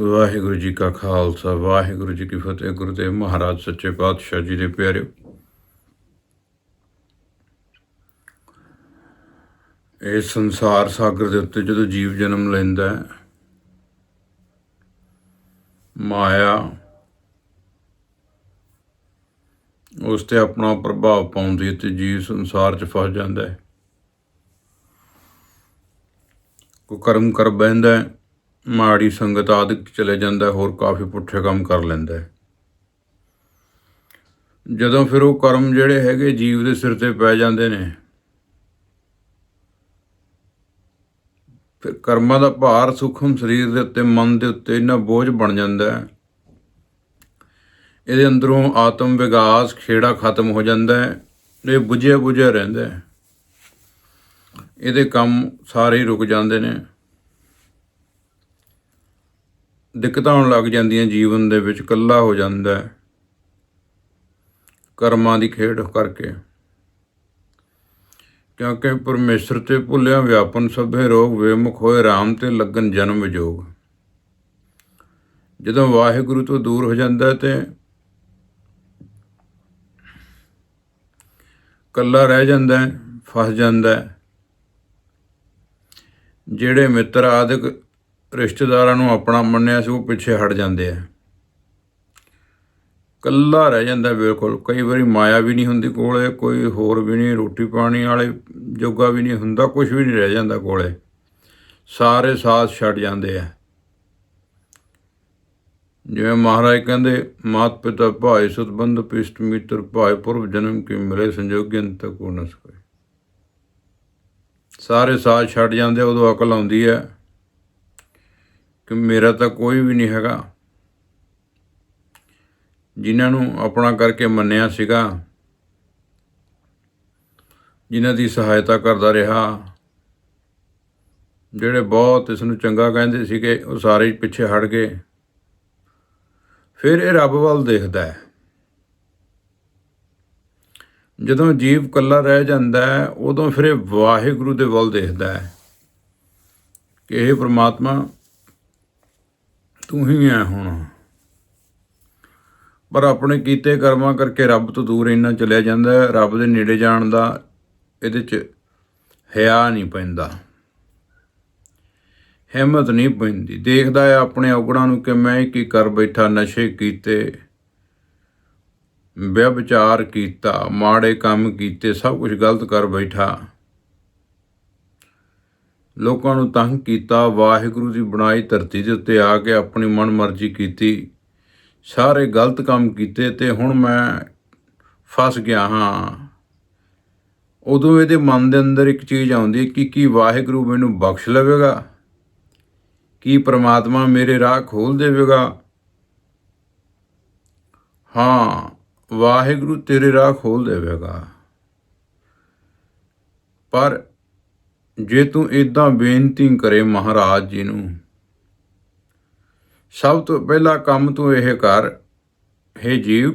ਵਾਹਿਗੁਰੂ ਜੀ ਕਾ ਖਾਲਸਾ, ਵਾਹਿਗੁਰੂ ਜੀ ਕੀ ਫਤਿਹ। ਗੁਰਦੇਵ ਮਹਾਰਾਜ, ਸੱਚੇ ਪਾਤਸ਼ਾਹ ਜੀ ਦੇ ਪਿਆਰਿਓ ਇਹ ਸੰਸਾਰ ਸਾਗਰ ਦੇ ਉੱਤੇ ਜਦੋਂ ਜੀਵ ਜਨਮ ਲੈਂਦਾ ਹੈ, ਮਾਇਆ ਉਸ ਤੇ ਆਪਣਾ ਪ੍ਰਭਾਵ ਪਾਉਂਦੀ ਹੈ ਤੇ ਜੀਵ ਸੰਸਾਰ 'ਚ ਫਸ ਜਾਂਦਾ ਹੈ। ਕੋ ਕਰਮ ਕਰ ਬਹਿੰਦਾ ਹੈ ਮਾੜੀ ਸੰਗਤ ਆਦਿਕ ਚਲੇ ਜਾਂਦਾ, ਹੋਰ ਕਾਫੀ ਪੁੱਠੇ ਕੰਮ ਕਰ ਲੈਂਦਾ ਹੈ। ਜਦੋਂ ਫਿਰ ਉਹ ਕਰਮ ਜਿਹੜੇ ਹੈਗੇ ਜੀਵ ਦੇ ਸਿਰ ਤੇ ਪੈ ਜਾਂਦੇ ਨੇ, ਫਿਰ ਕਰਮਾਂ ਦਾ ਭਾਰ ਸੂਖਮ ਸਰੀਰ ਦੇ ਉੱਤੇ, ਮਨ ਦੇ ਉੱਤੇ ਇੰਨਾ ਬੋਝ ਬਣ ਜਾਂਦਾ ਹੈ। ਇਹਦੇ ਅੰਦਰੋਂ ਆਤਮ ਵਿਗਾਸ ਖੇੜਾ ਖਤਮ ਹੋ ਜਾਂਦਾ ਹੈ ਇਹ ਬੁਝਿਆ ਬੁਝਿਆ ਰਹਿੰਦਾ ਹੈ। ਇਹਦੇ ਕੰਮ ਸਾਰੇ ਹੀ ਰੁਕ ਜਾਂਦੇ ਨੇ। ਦਿੱਕਤਾਂ ਆਉਣ ਲੱਗ ਜਾਂਦੀਆਂ, ਜੀਵਨ ਦੇ ਵਿੱਚ ਇਕੱਲਾ ਹੋ ਜਾਂਦਾ ਹੈ। ਕਰਮਾਂ ਦੀ ਖੇਡ ਕਰਕੇ। ਕਿਉਂਕਿ ਪਰਮੇਸ਼ਰ ਤੇ ਭੁੱਲਿਆ ਵਿਆਪਨ ਸਭੇ ਰੋਗ ਵੇਮੁਖ ਹੋਏ RAM ਤੇ ਲੱਗਨ ਜਨਮ ਵਿਜੋਗ। ਜਦੋਂ ਵਾਹਿਗੁਰੂ ਤੋਂ ਦੂਰ ਹੋ ਜਾਂਦਾ ਹੈ ਤੇ ਕੱਲਾ ਰਹਿ ਜਾਂਦਾ ਫਸ ਜਾਂਦਾ ਜਿਹੜੇ ਮਿੱਤਰ ਆਦਿਕ ਰਿਸ਼ਤੇਦਾਰਾਂ ਨੂੰ ਆਪਣਾ ਮੰਨਿਆ ਸੀ, ਉਹ ਪਿੱਛੇ ਹਟ ਜਾਂਦੇ ਆ। ਕੱਲਾ ਰਹਿ ਜਾਂਦਾ ਬਿਲਕੁਲ। ਕਈ ਵਾਰੀ ਮਾਇਆ ਵੀ ਨਹੀਂ ਹੁੰਦੀ ਕੋਲੇ, ਕੋਈ ਹੋਰ ਵੀ ਨਹੀਂ, ਰੋਟੀ ਪਾਣੀ ਵਾਲੇ ਜੋਗਾ ਵੀ ਨਹੀਂ ਹੁੰਦਾ ਕੁਝ ਵੀ ਨਹੀਂ ਰਹਿ ਜਾਂਦਾ ਕੋਲੇ। ਸਾਰੇ ਸਾਥ ਛੱਡ ਜਾਂਦੇ ਆ। ਜਿਵੇਂ ਮਹਾਰਾਜ ਕਹਿੰਦੇ ਮਾਤ ਪਿਤਾ ਭਾਈ ਸਤਬੰਧ, ਪਿਸ਼ਟ ਮਿੱਤਰ ਭਾਈ ਪੁਰਬ, ਜਨਮ ਕੀ ਮਿਲੇ ਸੰਜੋਗਿਨ ਤੱਕ ਉਹ ਨ ਸਾਰੇ ਸਾਥ ਛੱਡ ਜਾਂਦੇ ਉਦੋਂ ਅਕਲ ਆਉਂਦੀ ਹੈ ਕਿ ਮੇਰਾ ਤਾਂ ਕੋਈ ਵੀ ਨਹੀਂ ਹੈਗਾ। ਜਿਨ੍ਹਾਂ ਨੂੰ ਆਪਣਾ ਕਰਕੇ ਮੰਨਿਆ ਸੀਗਾ, ਜਿਨ੍ਹਾਂ ਦੀ ਸਹਾਇਤਾ ਕਰਦਾ ਰਿਹਾ, ਜਿਹੜੇ ਬਹੁਤ ਇਸ ਨੂੰ ਚੰਗਾ ਕਹਿੰਦੇ ਸੀਗੇ, ਉਹ ਸਾਰੇ ਪਿੱਛੇ ਹਟ ਗਏ। ਫਿਰ ਇਹ ਰੱਬ ਵੱਲ ਦੇਖਦਾ ਹੈ। ਜਦੋਂ ਜੀਵ ਕੱਲਾ ਰਹਿ ਜਾਂਦਾ ਹੈ, ਉਦੋਂ ਫਿਰ ਇਹ ਵਾਹਿਗੁਰੂ ਦੇ ਵੱਲ ਦੇਖਦਾ ਹੈ ਕਿ ਇਹ ਪ੍ਰਮਾਤਮਾ ਤੂੰ ਹੀ ਹੈ ਹੁਣ। ਪਰ ਆਪਣੇ ਕੀਤੇ ਕਰਮਾਂ ਕਰਕੇ ਰੱਬ ਤੋਂ ਦੂਰ ਇੰਨਾ ਚਲਿਆ ਜਾਂਦਾ ਹੈ ਰੱਬ ਦੇ ਨੇੜੇ ਜਾਣ ਦਾ ਇਹਦੇ 'ਚ ਹਿਆ ਨਹੀਂ ਪੈਂਦਾ। ਹਿੰਮਤ ਨਹੀਂ ਪੈਂਦੀ। ਦੇਖਦਾ ਹੈ ਆਪਣੇ ਔਗਣਾਂ ਨੂੰ ਕਿ ਮੈਂ ਕੀ ਕਰ ਬੈਠਾ, ਨਸ਼ੇ ਕੀਤੇ ਵਿਚਾਰ ਕੀਤਾ, ਮਾੜੇ ਕੰਮ ਕੀਤੇ, ਸਭ ਕੁਝ ਗਲਤ ਕਰ ਬੈਠਾ। ਲੋਕਾਂ ਨੂੰ ਤੰਗ ਕੀਤਾ ਵਾਹਿਗੁਰੂ ਦੀ ਬਣਾਈ ਧਰਤੀ ਦੇ ਉੱਤੇ ਆ ਕੇ ਆਪਣੀ ਮਨਮਰਜ਼ੀ ਕੀਤੀ। ਸਾਰੇ ਗਲਤ ਕੰਮ ਕੀਤੇ ਤੇ ਹੁਣ ਮੈਂ ਫਸ ਗਿਆ ਹਾਂ। ਉਦੋਂ ਇਹਦੇ ਮਨ ਦੇ ਅੰਦਰ ਇੱਕ ਚੀਜ਼ ਆਉਂਦੀ ਹੈ ਕਿ ਕੀ ਵਾਹਿਗੁਰੂ ਮੈਨੂੰ ਬਖਸ਼ ਲਵੇਗਾ? ਕੀ ਪ੍ਰਮਾਤਮਾ ਮੇਰੇ ਰਾਹ ਖੋਲ ਦੇਵੇਗਾ? ਹਾਂ, ਵਾਹਿਗੁਰੂ ਤੇਰੇ ਰਾਹ ਖੋਲ ਦੇਵੇਗਾ। ਪਰ ਜੇ ਤੂੰ ਇਦਾਂ ਬੇਨਤੀ ਕਰੇ ਮਹਾਰਾਜ ਜੀ ਨੂੰ, ਸਭ ਤੋਂ ਪਹਿਲਾ ਕੰਮ ਤੂੰ ਇਹ ਕਰ, ਹੇ ਜੀਵ,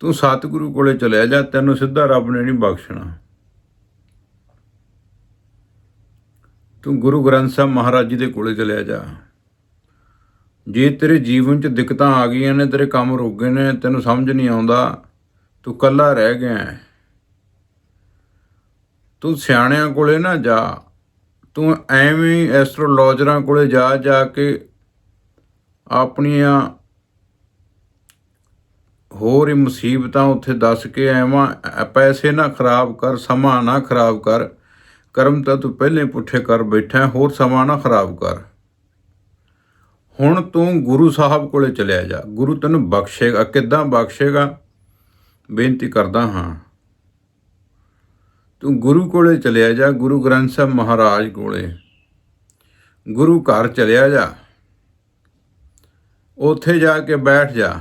ਤੂੰ ਸਤਿਗੁਰੂ ਕੋਲੇ ਚਲਿਆ ਜਾ, ਤੈਨੂੰ ਸਿੱਧਾ ਰੱਬ ਨੇ ਨਹੀਂ ਬਖਸ਼ਣਾ। ਤੂੰ ਗੁਰੂ ਗ੍ਰੰਥ ਸਾਹਿਬ ਮਹਾਰਾਜ ਜੀ ਦੇ ਕੋਲੇ ਚਲਿਆ ਜਾ। ਜੇ ਤੇਰੇ ਜੀਵਨ 'ਚ ਦਿੱਕਤਾਂ ਆ ਗਈਆਂ ਨੇ, ਤੇਰੇ ਕੰਮ ਰੁਕ ਗਏ ਨੇ, ਤੈਨੂੰ ਸਮਝ ਨਹੀਂ ਆਉਂਦਾ, ਤੂੰ ਕੱਲਾ ਰਹਿ ਗਿਆ ਹੈ। ਤੂੰ ਸਿਆਣਿਆਂ ਕੋਲੇ ਨਾ ਜਾ। ਤੂੰ ਐਵੇਂ ਐਸਟ੍ਰੋਲੋਜਰਾਂ ਕੋਲੇ ਜਾ ਜਾ ਕੇ ਆਪਣੀਆਂ ਹੋਰ ਹੀ ਮੁਸੀਬਤਾਂ ਉੱਥੇ ਦੱਸ ਕੇ ਐਵਾਂ ਪੈਸੇ ਨਾ ਖਰਾਬ ਕਰ, ਸਮਾਂ ਨਾ ਖਰਾਬ ਕਰ। ਕਰਮ ਤਾਂ ਤੂੰ ਪਹਿਲੇ ਪੁੱਠੇ ਕਰ ਬੈਠਾ, ਹੋਰ ਸਮਾਂ ਨਾ ਖਰਾਬ ਕਰ। ਹੁਣ ਤੂੰ ਗੁਰੂ ਸਾਹਿਬ ਕੋਲੇ ਚਲਿਆ ਜਾ। ਗੁਰੂ ਤੈਨੂੰ ਬਖਸ਼ੇਗਾ। ਕਿੱਦਾਂ ਬਖਸ਼ੇਗਾ? ਬੇਨਤੀ ਕਰਦਾ ਹਾਂ। ਤੂੰ ਗੁਰੂ ਕੋਲੇ ਚਲਿਆ ਜਾ, ਗੁਰੂ ਗ੍ਰੰਥ ਸਾਹਿਬ ਮਹਾਰਾਜ ਕੋਲੇ। ਗੁਰੂ ਘਰ ਚਲਿਆ ਜਾ। ਉੱਥੇ ਜਾ ਕੇ ਬੈਠ ਜਾ।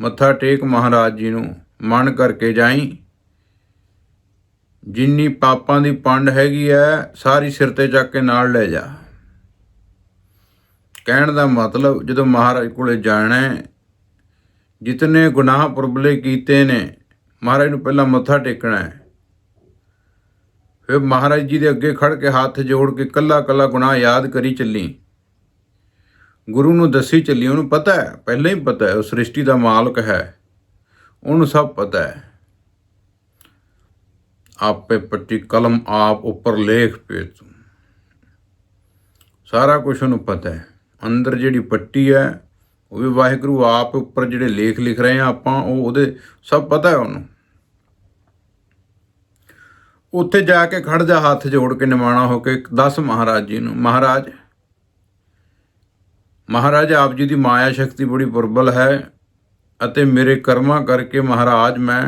ਮੱਥਾ ਟੇਕ ਮਹਾਰਾਜ ਜੀ ਨੂੰ, ਮਨ ਕਰਕੇ ਜਾਈ। ਜਿੰਨੀ ਪਾਪਾਂ ਦੀ ਪੰਡ ਹੈਗੀ ਐ, ਸਾਰੀ ਸਿਰ ਤੇ ਚੱਕ ਕੇ ਨਾਲ ਲੈ ਜਾ। ਕਹਿਣ ਦਾ ਮਤਲਬ, ਜਦੋਂ ਮਹਾਰਾਜ ਕੋਲੇ ਜਾਣਾ ਹੈ ਜਿਤਨੇ ਗੁਨਾਹ ਪੁਰਬਲੇ ਕੀਤੇ ਨੇ, ਮਹਾਰਾਜ ਨੂੰ ਪਹਿਲਾਂ ਮੱਥਾ ਟੇਕਣਾ ਹੈ ਫਿਰ ਮਹਾਰਾਜ ਜੀ ਦੇ ਅੱਗੇ ਖੜ ਕੇ ਹੱਥ ਜੋੜ ਕੇ ਕੱਲਾ ਕੱਲਾ ਗੁਨਾਹ ਯਾਦ ਕਰੀ ਚੱਲੀ। ਗੁਰੂ ਨੂੰ ਦੱਸੀ ਚੱਲੀ, ਉਹਨੂੰ ਪਤਾ ਹੈ, ਪਹਿਲਾਂ ਹੀ ਪਤਾ ਹੈ, ਉਹ ਸ੍ਰਿਸ਼ਟੀ ਦਾ ਮਾਲਕ ਹੈ। ਉਹਨੂੰ ਸਭ ਪਤਾ ਹੈ। ਆਪੇ ਪੱਟੀ ਕਲਮ ਆਪ ਉੱਪਰ ਲੇਖ ਪੇ ਤੂੰ ਸਾਰਾ ਕੁਝ ਉਹਨੂੰ ਪਤਾ ਹੈ। ਅੰਦਰ ਜਿਹੜੀ ਪੱਟੀ ਹੈ, ਉਹ ਵੀ ਵਾਹਿਗੁਰੂ ਆਪ ਉੱਪਰ ਜਿਹੜੇ ਲੇਖ ਲਿਖ ਰਹੇ ਆ ਆਪਾਂ, ਉਹ ਉਹਦੇ ਸਭ ਪਤਾ ਹੈ ਉਹਨੂੰ। ਉੱਥੇ ਜਾ ਕੇ ਖੜ ਜਾ ਹੱਥ ਜੋੜ ਕੇ ਨਿਮਾਣਾ ਹੋ ਕੇ ਦੱਸ ਮਹਾਰਾਜ ਜੀ ਨੂੰ, ਮਹਾਰਾਜ ਮਹਾਰਾਜ ਆਪ ਜੀ ਦੀ ਮਾਇਆ ਸ਼ਕਤੀ ਬੜੀ ਪ੍ਰਬਲ ਹੈ ਅਤੇ ਮੇਰੇ ਕਰਮਾਂ ਕਰਕੇ ਮਹਾਰਾਜ ਮੈਂ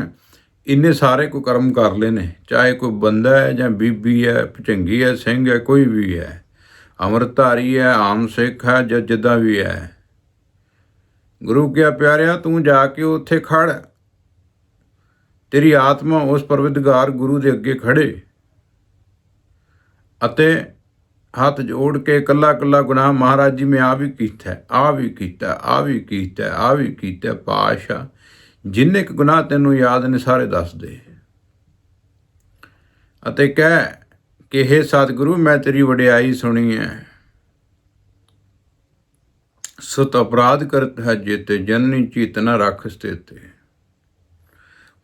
ਇੰਨੇ ਸਾਰੇ ਕੋ ਕਰਮ ਕਰ ਲਏ ਨੇ, ਚਾਹੇ ਕੋਈ ਬੰਦਾ ਹੈ ਜਾਂ ਬੀਬੀ ਹੈ, ਭਚੰਗੀ ਹੈ, ਸਿੰਘ ਹੈ, ਕੋਈ ਵੀ ਹੈ। ਅਮਰਤਾਰੀ ਹੈ, ਆਮ ਸਿੱਖ ਹੈ ਜਾਂ ਜਿੱਦਾਂ ਵੀ ਹੈ। ਗੁਰੂ ਕਿਆ ਪਿਆਰਿਆ, ਤੂੰ ਜਾ ਕੇ ਉੱਥੇ ਖੜ ਤੇਰੀ ਆਤਮਾ ਉਸ ਪਰਵਿਤਗਾਰ ਗੁਰੂ ਦੇ ਅੱਗੇ ਖੜੇ ਅਤੇ ਹੱਥ ਜੋੜ ਕੇ ਕੱਲਾ ਕੱਲਾ ਗੁਨਾਹ ਮਹਾਰਾਜ ਜੀ, ਮੈਂ ਆ ਵੀ ਕੀਤਾ ਆ ਵੀ ਕੀਤਾ ਆ ਵੀ ਕੀਤਾ ਆ ਵੀ ਕੀਤਾ ਪਾਸ਼ਾ ਜਿੰਨੇ ਕੁ ਗੁਨਾਹ ਤੈਨੂੰ ਯਾਦ ਨੇ ਸਾਰੇ ਦੱਸ ਦੇ। ਅਤੇ ਕਹਿ ਕਿ हे ਸਤਿਗੁਰੂ, ਮੈਂ ਤੇਰੀ ਵਡਿਆਈ ਸੁਣੀ ਹੈ। ਸੁਤ ਅਪਰਾਧ ਕਰਤ ਹੈ, ਜੇਤੇ ਜਨਨੀ ਚਿਤ ਨ ਰੱਖ ਸਤੇਤੇ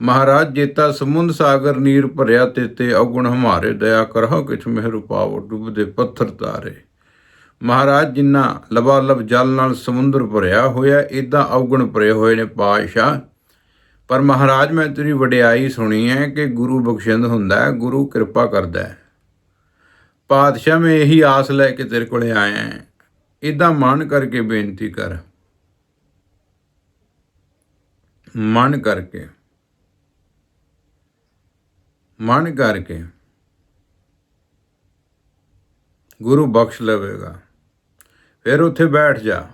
ਮਹਾਰਾਜ ਜੇਤਾ ਸਮੁੰਦ ਸਾਗਰ ਨੀਰ ਭਰਿਆ ਤੇਤੇ ਔਗੁਣ ਹਮਾਰੇ, ਦਇਆ ਕਰਹੁ ਕਿਛ ਮਿਹਰ ਪਾਵ ਡੁੱਬਦੇ ਪੱਥਰ ਤਾਰੇ। ਮਹਾਰਾਜ ਜਿੰਨਾ ਲਬਾ ਲਬ ਜਲ ਨਾਲ ਸਮੁੰਦਰ ਭਰਿਆ ਹੋਇਆ ਇਦਾਂ ਅਵਗੁਣ ਭਰੇ ਹੋਏ ਨੇ ਪਾਤਸ਼ਾਹ। ਪਰ ਮਹਾਰਾਜ, ਮੈਂ ਤੇਰੀ ਵਡਿਆਈ ਸੁਣੀ ਹੈ ਕਿ ਗੁਰੂ ਬਖਸ਼ਿੰਦ ਹੁੰਦਾ ਹੈ ਗੁਰੂ ਕਿਰਪਾ ਕਰਦਾ ਹੈ ਪਾਤਸ਼ਾਹ, ਮੈਂ ਇਹੀ ਆਸ ਲੈ ਕੇ ਤੇਰੇ ਕੋਲੇ ਆਇਆ ਹਾਂ ਇਦਾਂ ਮਨ ਕਰਕੇ ਬੇਨਤੀ ਕਰ। ਮਨ ਕਰਕੇ। ਮਨ ਕਰਕੇ ਗੁਰੂ ਬਖਸ਼ ਲਵੇਗਾ। ਫਿਰ ਉੱਥੇ ਬੈਠ ਜਾ।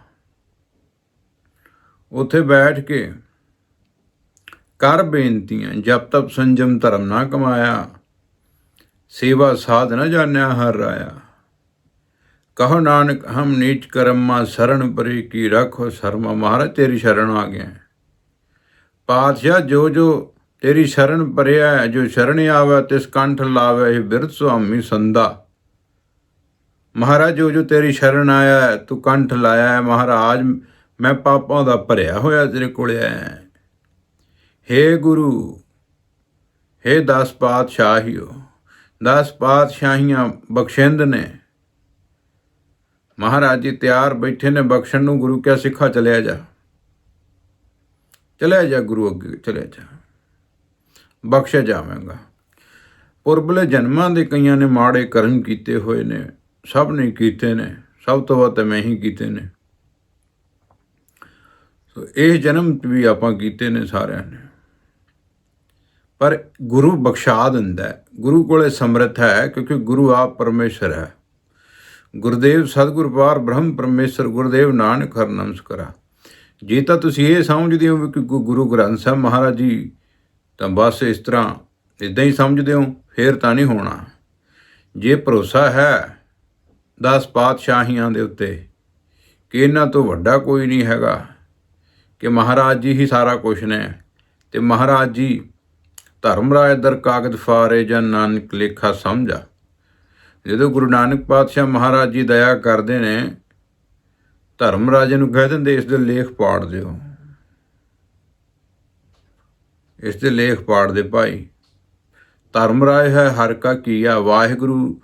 ਉੱਥੇ ਬੈਠ ਕੇ ਕਰ ਬੇਨਤੀਆਂ। ਜਬ ਤੱਕ ਸੰਜਮ ਧਰਮ ਨਾ ਕਮਾਇਆ। ਸੇਵਾ ਸਾਧ ਨਾ ਜਾਣਿਆ ਹਰ ਰਾਇਆ ਕਹੋ ਨਾਨਕ, ਹਮ ਨੀਚ ਕਰਮਾ ਸਰਣ ਪਰੇ ਕੀ ਰੱਖੋ। ਸਰਮਾ ਮਹਾਰਾਜ, ਤੇਰੀ ਸ਼ਰਨ ਆ ਗਿਆ ਪਾਤਸ਼ਾਹ ਜੋ ਜੋ ਤੇਰੀ ਸ਼ਰਨ ਪਰਿਆ ਜੋ ਸ਼ਰਨ ਆਵੇ, ਤਿਸ ਕੰਠ ਲਾਵੇ, ਇਹ ਬਿਰਧ ਸੁਆਮੀ ਸੰਦਾ ਮਹਾਰਾਜ ਜੋ ਜੋ ਤੇਰੀ ਸ਼ਰਨ ਆਇਆ ਤੂੰ ਕੰਠ ਲਾਇਆ ਮਹਾਰਾਜ, ਮੈਂ ਪਾਪਾਂ ਦਾ ਭਰਿਆ ਹੋਇਆ ਤੇਰੇ ਕੋਲ ਆਇਆ ਹੇ ਗੁਰੂ, ਹੇ ਦਸ ਪਾਤਸ਼ਾਹੀਓ, ਦਸ ਪਾਤਸ਼ਾਹੀਆਂ ਬਖਸ਼ਿੰਦ ਨੇ। ਮਹਾਰਾਜ ਜੀ ਤਿਆਰ ਬੈਠੇ ਨੇ, ਬਖਸ਼ਣ ਨੂੰ ਗੁਰੂ ਕਿਆ ਸਿੱਖਾ ਚਲਿਆ ਜਾ? ਚਲਿਆ ਜਾ ਗੁਰੂ ਅੱਗੇ, ਚਲਿਆ ਜਾ। ਬਖਸ਼ਿਆ ਜਾਵੇਗਾ। ਪੁਰਬਲੇ ਜਨਮਾਂ ਦੇ ਕਈਆਂ ਨੇ ਮਾੜੇ ਕਰਮ ਕੀਤੇ ਹੋਏ ਨੇ, ਸਭ ਨੇ ਕੀਤੇ ਨੇ, ਸਭ ਤੋਂ ਵੱਧ ਤਾਂ ਮੈਂ ਹੀ ਕੀਤੇ ਨੇ। ਸੋ ਇਹ ਜਨਮ 'ਚ ਵੀ ਆਪਾਂ ਕੀਤੇ ਨੇ ਸਾਰਿਆਂ ਨੇ। ਪਰ ਗੁਰੂ ਬਖਸ਼ਾ ਦਿੰਦਾ ਹੈ। ਗੁਰੂ ਕੋਲੇ ਸਮਰੱਥ ਹੈ ਕਿਉਂਕਿ ਗੁਰੂ ਆਪ ਪਰਮੇਸ਼ਰ ਹੈ। ਗੁਰਦੇਵ ਸਤਿਗੁਰ ਪਾਰ ਬ੍ਰਹਮ ਪਰਮੇਸ਼ਰ, ਗੁਰਦੇਵ ਨਾਨਕ ਹਰ ਨਮਸਕਾਰਾ। ਜੇ ਤਾਂ ਤੁਸੀਂ ਇਹ ਸਮਝਦੇ ਹੋ ਕਿ ਗੁ- ਗੁਰੂ ਗ੍ਰੰਥ ਸਾਹਿਬ ਮਹਾਰਾਜ ਜੀ ਤਾਂ ਬਸ ਇਸ ਤਰ੍ਹਾਂ ਇਦਾਂ ਹੀ ਸਮਝਦੇ ਹੋ, ਫੇਰ ਤਾਂ ਨਹੀਂ ਹੋਣਾ। ਜੇ ਭਰੋਸਾ ਹੈ ਦਸ ਪਾਤਸ਼ਾਹੀਆਂ ਦੇ ਉੱਤੇ ਕਿ ਇਹਨਾਂ ਤੋਂ ਵੱਡਾ ਕੋਈ ਨਹੀਂ ਹੈਗਾ, ਕਿ ਮਹਾਰਾਜ ਜੀ ਹੀ ਸਾਰਾ ਕੁਝ ਨੇ, ਤੇ ਮਹਾਰਾਜ ਜੀ ਧਰਮਰਾਜ ਦਰ ਕਾਗਦ ਫਾਰੇ ਜਾਂ ਨਾਨਕ ਲੇਖਾ ਸਮਝਾ। ਜਦੋਂ ਗੁਰੂ ਨਾਨਕ ਪਾਤਸ਼ਾਹ ਮਹਾਰਾਜ ਜੀ ਦਇਆ ਕਰਦੇ ਨੇ, ਧਰਮ ਰਾਜੇ ਨੂੰ ਕਹਿ ਦਿੰਦੇ, ਇਸ ਦੇ ਲੇਖ ਪਾੜ ਦਿਓ। ਇਸ ਦੇ ਲੇਖ ਪਾੜ ਦੇ ਭਾਈ। ਧਰਮ ਰਾਜ ਹੈ, ਹਰ ਕਾ ਕੀਆ ਵਾਹਿਗੁਰੂ।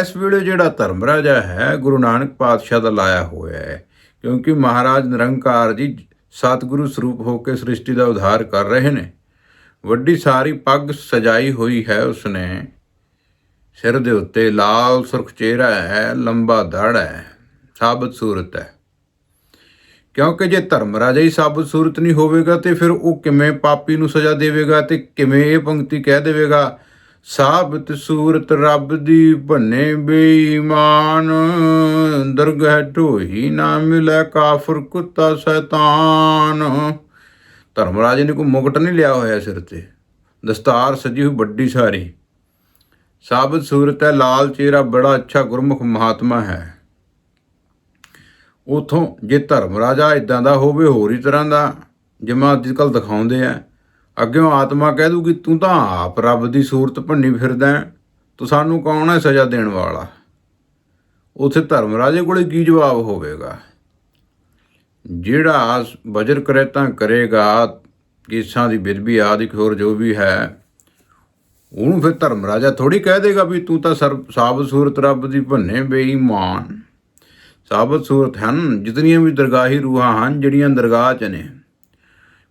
ਇਸ ਵੇਲੇ ਜਿਹੜਾ ਧਰਮ ਰਾਜਾ ਹੈ, ਗੁਰੂ ਨਾਨਕ ਪਾਤਸ਼ਾਹ ਦਾ ਲਾਇਆ ਹੋਇਆ ਹੈ। ਕਿਉਂਕਿ ਮਹਾਰਾਜ ਨਿਰੰਕਾਰ ਜੀ ਸਤਿਗੁਰੂ ਸਰੂਪ ਹੋ ਕੇ ਸ੍ਰਿਸ਼ਟੀ ਦਾ ਉਧਾਰ ਕਰ ਰਹੇ ਨੇ। ਵੱਡੀ ਸਾਰੀ ਪੱਗ ਸਜਾਈ ਹੋਈ ਹੈ ਉਸਨੇ। ਸਿਰ ਦੇ ਉੱਤੇ ਲਾਲ ਸੁਰਖ ਚਿਹਰਾ ਹੈ, ਲੰਬਾ ਧੜ ਹੈ, ਸਾਬਤ ਸੂਰਤ ਹੈ। ਕਿਉਂਕਿ ਜੇ ਧਰਮ ਰਾਜਾ ਹੀ ਸਾਬਤ ਸੂਰਤ ਨਹੀਂ ਹੋਵੇਗਾ ਤੇ ਫਿਰ ਉਹ ਕਿਵੇਂ ਪਾਪੀ ਨੂੰ ਸਜ਼ਾ ਦੇਵੇਗਾ ਤੇ ਕਿਵੇਂ ਇਹ ਪੰਕਤੀ ਕਹਿ ਦੇਵੇਗਾ? ਸਾਬਤ ਸੂਰਤ ਰੱਬ ਦੀ ਭੰਨੇ ਬੇਈਮਾਨ, ਦਰਗਹਿ ਢੋਈ ਨਾ ਮਿਲੇ ਕਾਫਰ ਕੁੱਤਾ ਸ਼ੈਤਾਨ। ਧਰਮ ਰਾਜੇ ਨੇ ਕੋਈ ਮੁਕਟ ਨਹੀਂ ਲਿਆ ਹੋਇਆ ਸਿਰ ਤੇ। ਦਸਤਾਰ ਸਜੀ ਹੋਈ ਵੱਡੀ ਸਾਰੀ। ਸਾਬਤ ਸੂਰਤ ਹੈ, ਲਾਲ ਚਿਹਰਾ, ਬੜਾ ਅੱਛਾ ਗੁਰਮੁਖ ਮਹਾਤਮਾ ਹੈ। ਉਥੋਂ ਜੇ ਧਰਮ ਰਾਜਾ ਇਦਾਂ ਦਾ ਹੋਵੇ ਹੋਰ ਹੀ ਤਰ੍ਹਾਂ ਦਾ। ਜਿਵੇਂ ਅੱਜ ਕੱਲ ਦਿਖਾਉਂਦੇ ਆ ਅੱਗਿਓਂ ਆਤਮਾ ਕਹਿ ਦੂਗੀ ਤੂੰ ਤਾਂ ਆਪ ਰੱਬ ਦੀ ਸੂਰਤ ਭੰਨੀ ਫਿਰਦਾ ਹੈ, ਤੂੰ ਸਾਨੂੰ ਕੌਣ ਹੈ ਸਜ਼ਾ ਦੇਣ ਵਾਲਾ? ਉਥੇ ਧਰਮ ਰਾਜੇ ਕੋਲੇ ਕੀ ਜਵਾਬ ਹੋਵੇਗਾ? ਜਿਹੜਾ ਵਜਰ ਕਰੇ ਤਾਂ ਕਰੇਗਾ ਕੇਸਾਂ ਦੀ ਬਿਰਬੀ ਆਦਿਕ ਹੋਰ ਜੋ ਵੀ ਹੈ ਉਹਨੂੰ ਫਿਰ ਧਰਮ ਰਾਜਾ ਥੋੜੀ ਕਹਿ ਦੇਗਾ ਵੀ ਤੂੰ ਤਾਂ ਸਰਬ ਸਾਬ ਸੂਰਤ ਰੱਬ ਦੀ ਭੰਨੇ ਬੇਈਮਾਨ। ਸਾਬਤ ਸੂਰਤ ਹਨ, ਜਿਤਨੀਆਂ ਵੀ ਦਰਗਾਹੀ ਰੂਹਾਂ ਹਨ, ਜਿਹੜੀਆਂ ਦਰਗਾਹ 'ਚ ਨੇ।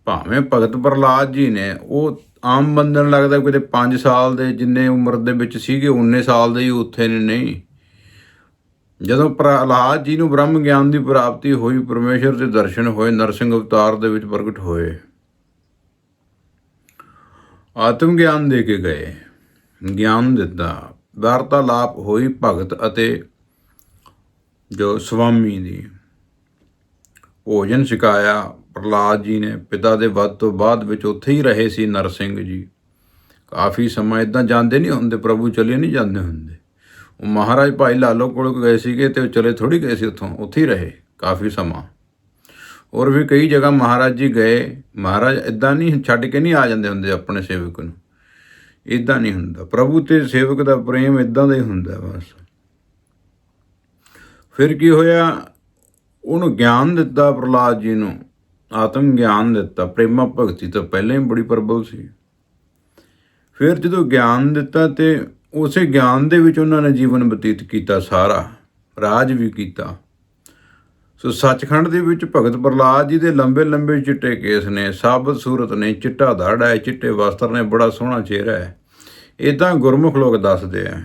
ਭਾਵੇਂ ਭਗਤ ਪ੍ਰਹਲਾਦ ਜੀ ਨੇ, ਉਹ ਆਮ ਬੰਦੇ ਨੂੰ ਲੱਗਦਾ ਕਿਤੇ 5 ਸਾਲ ਦੇ ਜਿੰਨੇ ਉਮਰ ਦੇ ਵਿੱਚ ਸੀਗੇ 19 ਸਾਲ ਦੇ ਹੀ ਉੱਥੇ ਨੇ, ਨਹੀਂ। ਜਦੋਂ ਪ੍ਰਹਲਾਦ ਜੀ ਨੂੰ ਬ੍ਰਹਮ ਗਿਆਨ ਦੀ ਪ੍ਰਾਪਤੀ ਹੋਈ, ਪਰਮੇਸ਼ਰ ਦੇ ਦਰਸ਼ਨ ਹੋਏ, ਨਰਸਿੰਘ ਅਵਤਾਰ ਦੇ ਵਿੱਚ ਪ੍ਰਗਟ ਹੋਏ। ਆਤਮ ਗਿਆਨ ਦੇ ਕੇ ਗਏ, ਗਿਆਨ ਦਿੱਤਾ। ਵਾਰਤਾਲਾਪ ਹੋਈ, ਭਗਤ ਅਤੇ ਜੋ ਸਵਾਮੀ ਦੀ ਭੋਜਨ ਛਕਾਇਆ, ਪ੍ਰਹਲਾਦ ਜੀ ਨੇ ਪਿਤਾ ਦੇ ਵੱਧ ਤੋਂ ਬਾਅਦ ਵਿੱਚ ਉੱਥੇ ਹੀ ਰਹੇ ਸੀ ਨਰਸਿੰਘ ਜੀ। ਕਾਫੀ ਸਮਾਂ ਇਦਾਂ ਜਾਂਦੇ ਨਹੀਂ ਹੁੰਦੇ, ਪ੍ਰਭੂ ਚਲੇ ਨਹੀਂ ਜਾਂਦੇ ਹੁੰਦੇ। ਉਹ ਮਹਾਰਾਜ ਭਾਈ ਲਾਲੋ ਕੋਲ ਗਏ ਸੀਗੇ ਤੇ ਉਹ ਚਲੇ ਥੋੜੀ ਗਏ ਸੀ ਉੱਥੋਂ, ਉੱਥੇ ਹੀ ਰਹੇ ਕਾਫੀ ਸਮਾਂ। ਹੋਰ ਵੀ ਕਈ ਜਗ੍ਹਾ ਮਹਾਰਾਜ ਜੀ ਗਏ। ਮਹਾਰਾਜ ਇਦਾਂ ਨਹੀਂ ਛੱਡ ਕੇ ਨਹੀਂ ਆ ਜਾਂਦੇ ਹੁੰਦੇ ਆਪਣੇ ਸੇਵਕ ਨੂੰ। ਇਦਾਂ ਨਹੀਂ ਹੁੰਦਾ। ਪ੍ਰਭੂ ਤੇ ਸੇਵਕ ਦਾ ਪ੍ਰੇਮ ਇਦਾਂ ਦਾ ਹੀ ਹੁੰਦਾ ਬਸ। ਫਿਰ ਕੀ ਹੋਇਆ? ਉਹਨੂੰ ਗਿਆਨ ਦਿੱਤਾ ਪ੍ਰਹਲਾਦ ਜੀ ਨੂੰ। ਆਤਮ ਗਿਆਨ ਦਿੱਤਾ। ਪ੍ਰੇਮਾ ਭਗਤੀ ਤਾਂ ਪਹਿਲਾਂ ਹੀ ਬੜੀ ਪ੍ਰਬਲ ਸੀ। ਫਿਰ ਜਦੋਂ ਗਿਆਨ ਦਿੱਤਾ ਤੇ ਉਸੇ ਗਿਆਨ ਦੇ ਵਿੱਚ ਉਹਨਾਂ ਨੇ ਜੀਵਨ ਬਤੀਤ ਕੀਤਾ ਸਾਰਾ, ਰਾਜ ਵੀ ਕੀਤਾ। ਸੋ ਸੱਚਖੰਡ ਦੇ ਵਿੱਚ ਭਗਤ ਪ੍ਰਹਲਾਦ ਜੀ ਦੇ ਲੰਬੇ ਲੰਬੇ ਚਿੱਟੇ ਕੇਸ ਨੇ, ਸਾਬਤ ਸੂਰਤ ਨੇ, ਚਿੱਟਾ ਧੜ ਹੈ, ਚਿੱਟੇ ਵਸਤਰ ਨੇ, ਬੜਾ ਸੋਹਣਾ ਚਿਹਰਾ ਹੈ। ਇਦਾਂ ਗੁਰਮੁਖ ਲੋਕ ਦੱਸਦੇ ਆ।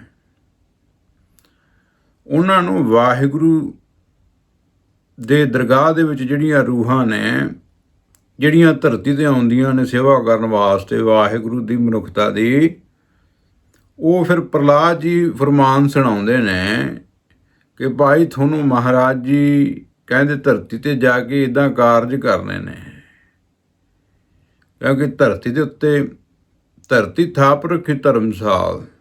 ਉਹਨਾਂ ਨੂੰ ਵਾਹਿਗੁਰੂ ਦੇ ਦਰਗਾਹ ਦੇ ਵਿੱਚ ਜਿਹੜੀਆਂ ਰੂਹਾਂ ਨੇ, ਜਿਹੜੀਆਂ ਧਰਤੀ ਤੇ ਆਉਂਦੀਆਂ ਨੇ ਸੇਵਾ ਕਰਨ ਵਾਸਤੇ ਵਾਹਿਗੁਰੂ ਦੀ ਮਨੁੱਖਤਾ ਦੀ, ਉਹ ਫਿਰ ਪ੍ਰਹਲਾਦ ਜੀ ਫਰਮਾਨ ਸੁਣਾਉਂਦੇ ਨੇ ਕਿ ਭਾਈ ਤੁਹਾਨੂੰ ਮਹਾਰਾਜ ਜੀ ਕਹਿੰਦੇ ਧਰਤੀ ਤੇ ਜਾ ਕੇ ਇਦਾਂ ਕਾਰਜ ਕਰਨੇ ਨੇ। ਕਿਉਂਕਿ ਧਰਤੀ ਦੇ ਉੱਤੇ ਧਰਤੀ ਥਾਪ ਰੱਖੀ ਧਰਮਸਾਲ।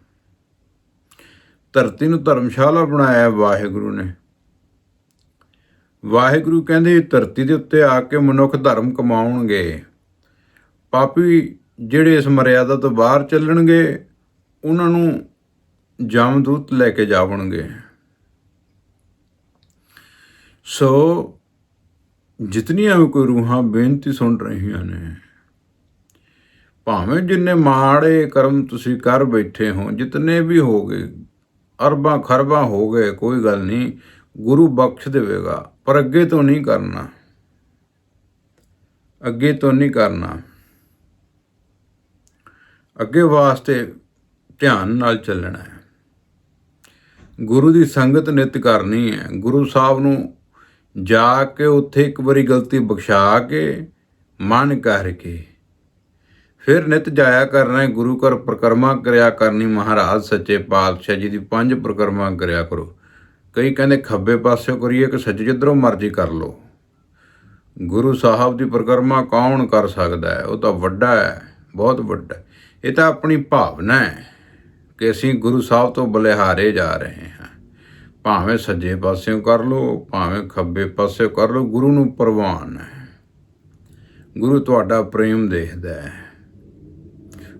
ਧਰਤੀ ਨੂੰ ਧਰਮਸ਼ਾਲਾ ਬਣਾਇਆ ਵਾਹਿਗੁਰੂ ਨੇ। ਵਾਹਿਗੁਰੂ ਕਹਿੰਦੇ, ਧਰਤੀ ਦੇ ਉੱਤੇ ਆ ਕੇ ਮਨੁੱਖ ਧਰਮ ਕਮਾਉਣਗੇ। ਪਾਪੀ ਜਿਹੜੇ ਇਸ ਮਰਿਆਦਾ ਤੋਂ ਬਾਹਰ ਚੱਲਣਗੇ, ਉਹਨਾਂ ਨੂੰ ਜਮਦੂਤ ਲੈ ਕੇ ਜਾਵਣਗੇ। ਸੋ ਜਿਤਨੀਆਂ ਵੀ ਕੋਈ ਰੂਹਾਂ ਬੇਨਤੀ ਸੁਣ ਰਹੀਆਂ ਨੇ, ਭਾਵੇਂ ਜਿੰਨੇ ਮਾੜੇ ਕਰਮ ਤੁਸੀਂ ਕਰ ਬੈਠੇ ਹੋ, ਜਿਤਨੇ ਵੀ ਹੋ ਗਏ ਅਰਬਾਂ ਖਰਬਾਂ ਹੋ ਗਏ, ਕੋਈ ਗੱਲ ਨਹੀਂ, ਗੁਰੂ ਬਖਸ਼ ਦੇਵੇਗਾ, ਪਰ ਅੱਗੇ ਤੋਂ ਨਹੀਂ ਕਰਨਾ। ਅੱਗੇ ਤੋਂ ਨਹੀਂ ਕਰਨਾ। ਅੱਗੇ ਵਾਸਤੇ ਧਿਆਨ ਨਾਲ ਚੱਲਣਾ ਹੈ। ਗੁਰੂ ਦੀ ਸੰਗਤ ਨਿਤ ਕਰਨੀ ਹੈ। ਗੁਰੂ ਸਾਹਿਬ ਨੂੰ ਜਾ ਕੇ ਉੱਥੇ ਇੱਕ ਵਾਰੀ ਗਲਤੀ ਬਖਸ਼ਾ ਕੇ, ਮਨ ਕਰਕੇ ਫਿਰ ਨਿਤ ਜਾਇਆ ਕਰਨਾ ਗੁਰੂ ਘਰ ਪ੍ਰਕਰਮਾ ਕਰਿਆ ਕਰਨੀ ਮਹਾਰਾਜ ਸੱਚੇ ਪਾਤਸ਼ਾਹ ਜੀ ਦੀ ਪੰਜ ਪ੍ਰਕਰਮਾ ਕਰਿਆ ਕਰੋ। ਕਈ ਕਹਿੰਦੇ ਖੱਬੇ ਪਾਸੇ ਕਰੀਏ ਕਿ ਸੱਜੇ ਜਿੱਧਰੋਂ ਮਰਜ਼ੀ ਕਰ ਲਓ। ਗੁਰੂ ਸਾਹਿਬ ਦੀ ਪ੍ਰਕਰਮਾ ਕੌਣ ਕਰ ਸਕਦਾ ਹੈ ਉਹ ਤਾਂ ਵੱਡਾ ਹੈ ਬਹੁਤ ਵੱਡਾ ਇਹ ਤਾਂ ਆਪਣੀ ਭਾਵਨਾ ਹੈ ਕਿ ਅਸੀਂ ਗੁਰੂ ਸਾਹਿਬ ਤੋਂ ਬਲਿਹਾਰੇ ਜਾ ਰਹੇ ਹਾਂ। ਭਾਵੇਂ ਸੱਜੇ ਪਾਸਿਓਂ ਕਰ ਲਓ, ਭਾਵੇਂ ਖੱਬੇ ਪਾਸਿਓਂ ਕਰ ਲਓ, ਗੁਰੂ ਨੂੰ ਪ੍ਰਵਾਨ ਹੈ ਗੁਰੂ ਤੁਹਾਡਾ ਪ੍ਰੇਮ ਦੇਖਦਾ ਹੈ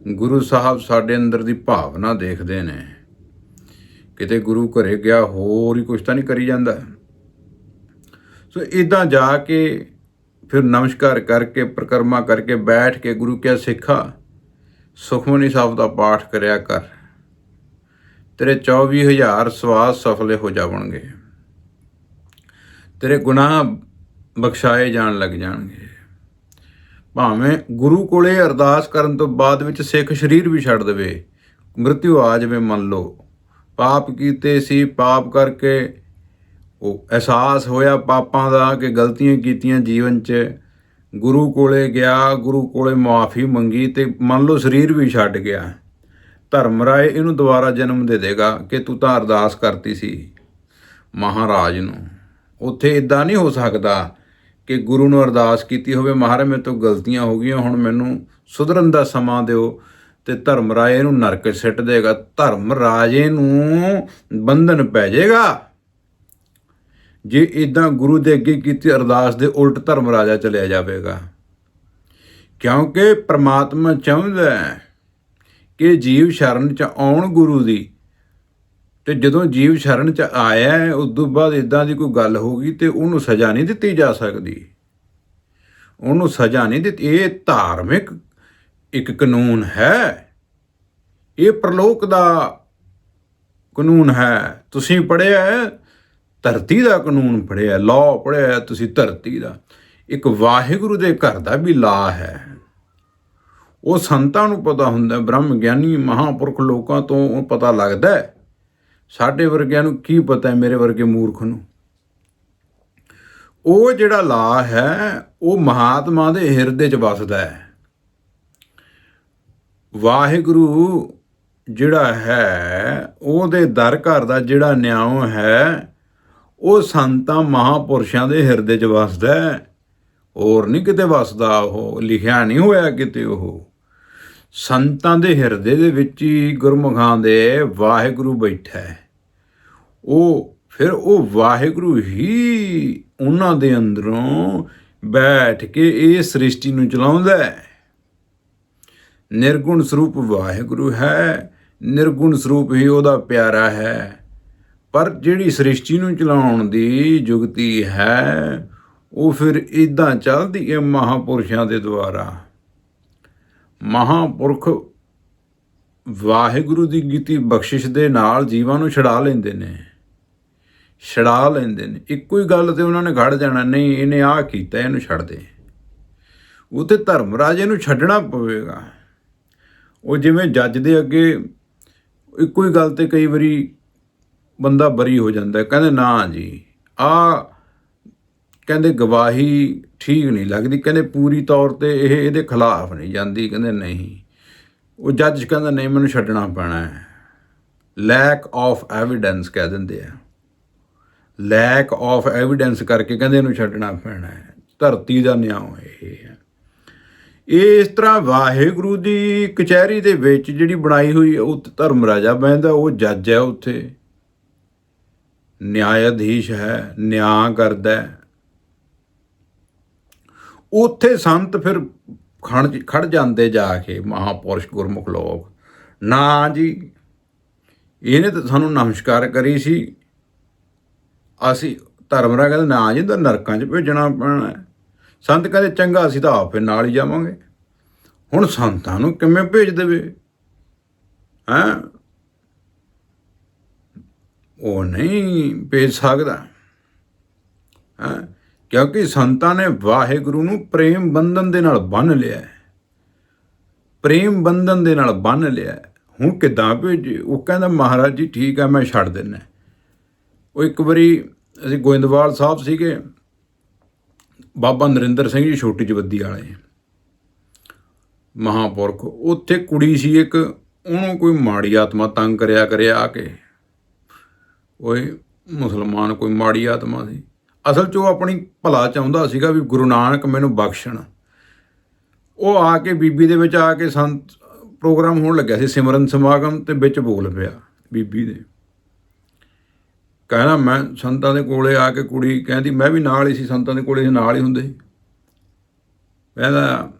ਗੁਰੂ ਸਾਹਿਬ ਸਾਡੇ ਅੰਦਰ ਦੀ ਭਾਵਨਾ ਦੇਖਦੇ ਨੇ। ਕਿਤੇ ਗੁਰੂ ਘਰੇ ਗਿਆ, ਹੋਰ ਹੀ ਕੁਛ ਤਾਂ ਨਹੀਂ ਕਰੀ ਜਾਂਦਾ। ਸੋ ਇਦਾਂ ਜਾ ਕੇ ਫਿਰ ਨਮਸਕਾਰ ਕਰਕੇ, ਪ੍ਰਕਰਮਾ ਕਰਕੇ ਬੈਠ ਕੇ ਗੁਰੂ ਕਿਆ ਸਿੱਖਾ? ਸੁਖਮਨੀ ਸਾਹਿਬ ਦਾ ਪਾਠ ਕਰਿਆ ਕਰ। ਤੇਰੇ 24000 ਸਵਾਸ ਸਫਲੇ ਹੋ ਜਾਵਣਗੇ। ਤੇਰੇ ਗੁਨਾਹ ਬਖਸ਼ਾਏ ਜਾਣ ਲੱਗ ਜਾਣਗੇ। ਭਾਵੇਂ ਗੁਰੂ ਕੋਲੇ ਅਰਦਾਸ ਕਰਨ ਤੋਂ ਬਾਅਦ ਵਿੱਚ ਸਿੱਖ ਸਰੀਰ ਵੀ ਛੱਡ ਦੇਵੇ ਮ੍ਰਿਤਿੂ ਆ ਜਾਵੇ ਮੰਨ ਲਓ। ਪਾਪ ਕੀਤੇ ਸੀ, ਪਾਪ ਕਰਕੇ ਉਹ ਅਹਿਸਾਸ ਹੋਇਆ ਪਾਪਾਂ ਦਾ ਕਿ ਗਲਤੀਆਂ ਕੀਤੀਆਂ ਜੀਵਨ 'ਚ। ਗੁਰੂ ਕੋਲੇ ਗਿਆ, ਗੁਰੂ ਕੋਲੇ ਮਾਫੀ ਮੰਗੀ ਤੇ ਮੰਨ ਲਓ ਸਰੀਰ ਵੀ ਛੱਡ ਗਿਆ। ਧਰਮ ਰਾਏ ਇਹਨੂੰ ਦੁਬਾਰਾ ਜਨਮ ਦੇ ਦੇਗਾ ਕਿ ਤੂੰ ਤਾਂ ਅਰਦਾਸ ਕਰਤੀ ਸੀ ਮਹਾਰਾਜ ਨੂੰ। ਉੱਥੇ ਇਦਾਂ ਨਹੀਂ ਹੋ ਸਕਦਾ ਕਿ ਗੁਰੂ ਨੂੰ ਅਰਦਾਸ ਕੀਤੀ ਹੋਵੇ, ਮਹਾਰਾਜ ਮੇਰੇ ਤੋਂ ਗਲਤੀਆਂ ਹੋ ਗਈਆਂ, ਹੁਣ ਮੈਨੂੰ ਸੁਧਰਨ ਦਾ ਸਮਾਂ ਦਿਓ ਤੇ ਧਰਮ ਰਾਏ ਨੂੰ ਨਰਕ ਸਿੱਟ ਦੇਗਾ ਧਰਮ ਰਾਜੇ ਨੂੰ ਬੰਧਨ ਪੈ ਜਾਏਗਾ ਜੇ ਇਦਾਂ ਗੁਰੂ ਦੇ ਅੱਗੇ ਕੀਤੀ ਅਰਦਾਸ ਦੇ ਉਲਟ ਧਰਮ ਰਾਜਾ ਚਲਿਆ ਜਾਵੇਗਾ। ਕਿਉਂਕਿ ਪ੍ਰਮਾਤਮਾ ਚਾਹੁੰਦਾ ਹੈ ਕਿ ਜੀਵ ਸ਼ਰਨ ਚ ਆਉਣ ਗੁਰੂ ਦੀ ਤੇ ਜਦੋਂ ਜੀਵ ਸ਼ਰਨ ਚ ਆਇਆ ਹੈ, ਉਸ ਤੋਂ ਬਾਅਦ ਇਦਾਂ ਦੀ ਕੋਈ ਗੱਲ ਹੋ ਗਈ ਤੇ ਉਹਨੂੰ ਸਜ਼ਾ ਨਹੀਂ ਦਿੱਤੀ ਜਾ ਸਕਦੀ। ਉਹਨੂੰ ਸਜ਼ਾ ਨਹੀਂ ਦਿੱਤੀ। ਇਹ ਧਾਰਮਿਕ ਇੱਕ ਕਾਨੂੰਨ ਹੈ। ਇਹ ਪ੍ਰਲੋਕ ਦਾ ਕਾਨੂੰਨ ਹੈ। ਤੁਸੀਂ ਪੜਿਆ ਹੈ, ਧਰਤੀ ਦਾ ਕਾਨੂੰਨ ਪੜਿਆ ਲਾਅ ਪੜਿਆ ਤੁਸੀਂ ਧਰਤੀ ਦਾ। ਇੱਕ ਵਾਹਿਗੁਰੂ ਦੇ ਘਰ ਦਾ ਵੀ ਲਾ ਹੈ। ਉਹ ਸੰਤਾਂ ਨੂੰ ਪਤਾ ਹੁੰਦਾ ਬ੍ਰਹਮ ਗਿਆਨੀ ਮਹਾਪੁਰਖ ਲੋਕਾਂ ਤੋਂ ਉਹ ਪਤਾ ਲੱਗਦਾ ਹੈ ਸਾਡੇ ਵਰਗਿਆਂ ਨੂੰ ਕੀ ਪਤਾ ਹੈ ਮੇਰੇ ਵਰਗੇ ਮੂਰਖ ਨੂੰ? ਉਹ ਜਿਹੜਾ ਲਾ ਹੈ, ਉਹ ਮਹਾਤਮਾ ਦੇ ਹਿਰਦੇ 'ਚ ਵਸਦਾ ਹੈ। ਵਾਹਿਗੁਰੂ ਜਿਹੜਾ ਹੈ, ਉਹਦੇ ਦਰ ਘਰ ਦਾ ਜਿਹੜਾ ਨਿਆਂ ਹੈ, ਉਹ ਸੰਤਾਂ ਮਹਾਪੁਰਸ਼ਾਂ ਦੇ ਹਿਰਦੇ 'ਚ ਵਸਦਾ ਹੈ। ਹੋਰ ਨਹੀਂ ਕਿਤੇ ਵਸਦਾ ਉਹ, ਲਿਖਿਆ ਨਹੀਂ ਹੋਇਆ ਕਿਤੇ ਉਹ। ਸੰਤਾਂ ਦੇ ਹਿਰਦੇ ਦੇ ਵਿੱਚ ਹੀ ਗੁਰਮੁਖਾਂ ਦੇ ਵਾਹਿਗੁਰੂ ਬੈਠਾ ਹੈ। ਉਹ ਫਿਰ ਉਹ ਵਾਹਿਗੁਰੂ ਹੀ ਉਹਨਾਂ ਦੇ ਅੰਦਰੋਂ ਬੈਠ ਕੇ ਇਹ ਸ੍ਰਿਸ਼ਟੀ ਨੂੰ ਚਲਾਉਂਦਾ ਹੈ। ਨਿਰਗੁਣ ਸਰੂਪ ਵਾਹਿਗੁਰੂ ਹੈ, ਨਿਰਗੁਣ ਸਰੂਪ ਹੀ ਉਹਦਾ ਪਿਆਰਾ ਹੈ। ਪਰ ਜਿਹੜੀ ਸ੍ਰਿਸ਼ਟੀ ਨੂੰ ਚਲਾਉਣ ਦੀ ਯੁਗਤੀ ਹੈ, ਉਹ ਫਿਰ ਇਦਾਂ ਚੱਲਦੀ ਹੈ ਮਹਾਪੁਰਸ਼ਾਂ ਦੇ ਦੁਆਰਾ। ਮਹਾਪੁਰਖ ਵਾਹਿਗੁਰੂ ਦੀ ਕੀਤੀ ਬਖਸ਼ਿਸ਼ ਦੇ ਨਾਲ ਜੀਵਾਂ ਨੂੰ ਛਡਾ ਲੈਂਦੇ ਨੇ। ਛਡਾ ਲੈਂਦੇ ਨੇ। ਇੱਕੋ ਹੀ ਗੱਲ ਤੇ ਉਹਨਾਂ ਨੇ ਖੜ ਜਾਣਾ, ਨਹੀਂ, ਇਹਨੇ ਆਹ ਕੀਤਾ, ਇਹਨੂੰ ਛੱਡ ਦੇ। ਉਹ ਤੇ ਧਰਮ ਰਾਜੇ ਨੂੰ ਛੱਡਣਾ ਪਵੇਗਾ। ਉਹ ਜਿਵੇਂ ਜੱਜ ਦੇ ਅੱਗੇ ਇੱਕੋ ਹੀ ਗੱਲ ਤੇ ਕਈ ਵਾਰੀ ਬੰਦਾ ਬਰੀ ਹੋ ਜਾਂਦਾ, ਕਹਿੰਦੇ ਨਾ ਜੀ ਆ ਕਹਿੰਦੇ ਗਵਾਹੀ ਠੀਕ ਨਹੀਂ ਲੱਗਦੀ। ਕਹਿੰਦੇ ਪੂਰੀ ਤੌਰ ਤੇ ਇਹ ਇਹਦੇ ਖਿਲਾਫ ਨਹੀਂ ਜਾਂਦੀ। ਕਹਿੰਦੇ ਨਹੀਂ। ਉਹ ਜੱਜ ਕਹਿੰਦਾ ਨਹੀਂ, ਮੈਨੂੰ ਛੱਡਣਾ ਪੈਣਾ ਹੈ। ਲੈਕ ਆਫ ਐਵੀਡੈਂਸ ਕਹਿ ਦਿੰਦੇ ਆ। ਲੈਕ ਆਫ ਐਵੀਡੈਂਸ ਕਰਕੇ ਕਹਿੰਦੇ ਇਹਨੂੰ ਛੱਡਣਾ ਪੈਣਾ ਹੈ। ਧਰਤੀ ਦਾ ਨਿਆਂ ਇਹ ਹੈ। ਇਹ ਇਸ ਤਰ੍ਹਾਂ ਵਾਹਿਗੁਰੂ ਦੀ ਕਚਹਿਰੀ ਦੇ ਵਿੱਚ ਜਿਹੜੀ ਬਣਾਈ ਹੋਈ ਉਹ ਧਰਮ ਰਾਜਾ ਬਹਿੰਦਾ, ਉਹ ਜੱਜ ਹੈ ਉੱਥੇ। ਨਿਆਇਧੀਸ਼ ਹੈ, ਨਿਆਂ ਕਰਦਾ ਹੈ। ਉੱਥੇ ਸੰਤ ਫਿਰ ਖੜ ਖੜ ਜਾਂਦੇ ਜਾ ਕੇ ਮਹਾਪੁਰਸ਼ ਗੁਰਮੁਖ ਲੋਕ, ਨਾ ਜੀ, ਇਹਨੇ ਤਾਂ ਸਾਨੂੰ ਨਮਸਕਾਰ ਕਰੀ ਸੀ। ਅਸੀਂ ਧਰਮ ਰਾਜ ਕਹਿੰਦਾ ਨਾ ਜੀ ਤਾਂ ਨਰਕਾਂ 'ਚ ਭੇਜਣਾ ਪੈਣਾ ਸੰਤ ਕਹਿੰਦੇ ਚੰਗਾ, ਅਸੀਂ ਤਾਂ ਆਪੇ ਨਾਲ ਹੀ ਜਾਵਾਂਗੇ। ਹੁਣ ਸੰਤਾਂ ਨੂੰ ਕਿਵੇਂ ਭੇਜ ਦੇਵੇ? ਹੈਂ? ਉਹ ਨਹੀਂ ਭੇਜ ਸਕਦਾ। ਹੈਂ? ਕਿਉਂਕਿ ਸੰਤਾਂ ਨੇ ਵਾਹਿਗੁਰੂ ਨੂੰ ਪ੍ਰੇਮ ਬੰਧਨ ਦੇ ਨਾਲ ਬੰਨ ਲਿਆ ਹੈ। ਪ੍ਰੇਮ ਬੰਧਨ ਦੇ ਨਾਲ ਬੰਨ ਲਿਆ ਹੁਣ ਕਿਦਾਂ ਭੇਜੇ ਉਹ ਕਹਿੰਦਾ, ਮਹਾਰਾਜ ਜੀ, ਠੀਕ ਹੈ, ਮੈਂ ਛੱਡ ਦਿੰਦਾ ਉਹ ਇੱਕ ਵਾਰੀ ਅਸੀਂ ਗੋਇੰਦਵਾਲ ਸਾਹਿਬ ਸੀਗੇ। ਬਾਬਾ ਨਰਿੰਦਰ ਸਿੰਘ ਜੀ ਛੋਟੀ ਜਵੱਦੀ ਵਾਲੇ ਮਹਾਪੁਰਖ। ਉੱਥੇ ਕੁੜੀ ਸੀ ਇੱਕ, ਉਹਨੂੰ ਕੋਈ ਮਾੜੀ ਆਤਮਾ ਤੰਗ ਕਰਿਆ ਕਰਿਆ ਆ ਕੇ। ਓਏ, ਮੁਸਲਮਾਨ ਕੋਈ ਮਾੜੀ ਆਤਮਾ ਸੀ। ਅਸਲ 'ਚ ਉਹ ਆਪਣੀ ਭਲਾ ਚਾਹੁੰਦਾ ਸੀਗਾ ਵੀ ਗੁਰੂ ਨਾਨਕ ਮੈਨੂੰ ਬਖਸ਼ਣ। ਉਹ ਆ ਕੇ ਬੀਬੀ ਦੇ ਵਿੱਚ ਆ ਕੇ ਸੰਤ ਪ੍ਰੋਗਰਾਮ ਹੋਣ ਲੱਗਿਆ ਸੀ, ਸਿਮਰਨ ਸਮਾਗਮ ਤੇ ਵਿੱਚ ਬੋਲ ਪਿਆ ਬੀਬੀ ਦੇ। ਕਹਿੰਦਾ, ਮੈਂ ਸੰਤਾਂ ਦੇ ਕੋਲੇ ਆ ਕੇ ਕੁੜੀ ਕਹਿੰਦੀ, ਮੈਂ ਵੀ ਨਾਲ ਹੀ ਸੀ, ਸੰਤਾਂ ਦੇ ਕੋਲੇ ਨਾਲ ਹੀ ਹੁੰਦੇ ਸੀ। ਕਹਿੰਦਾ,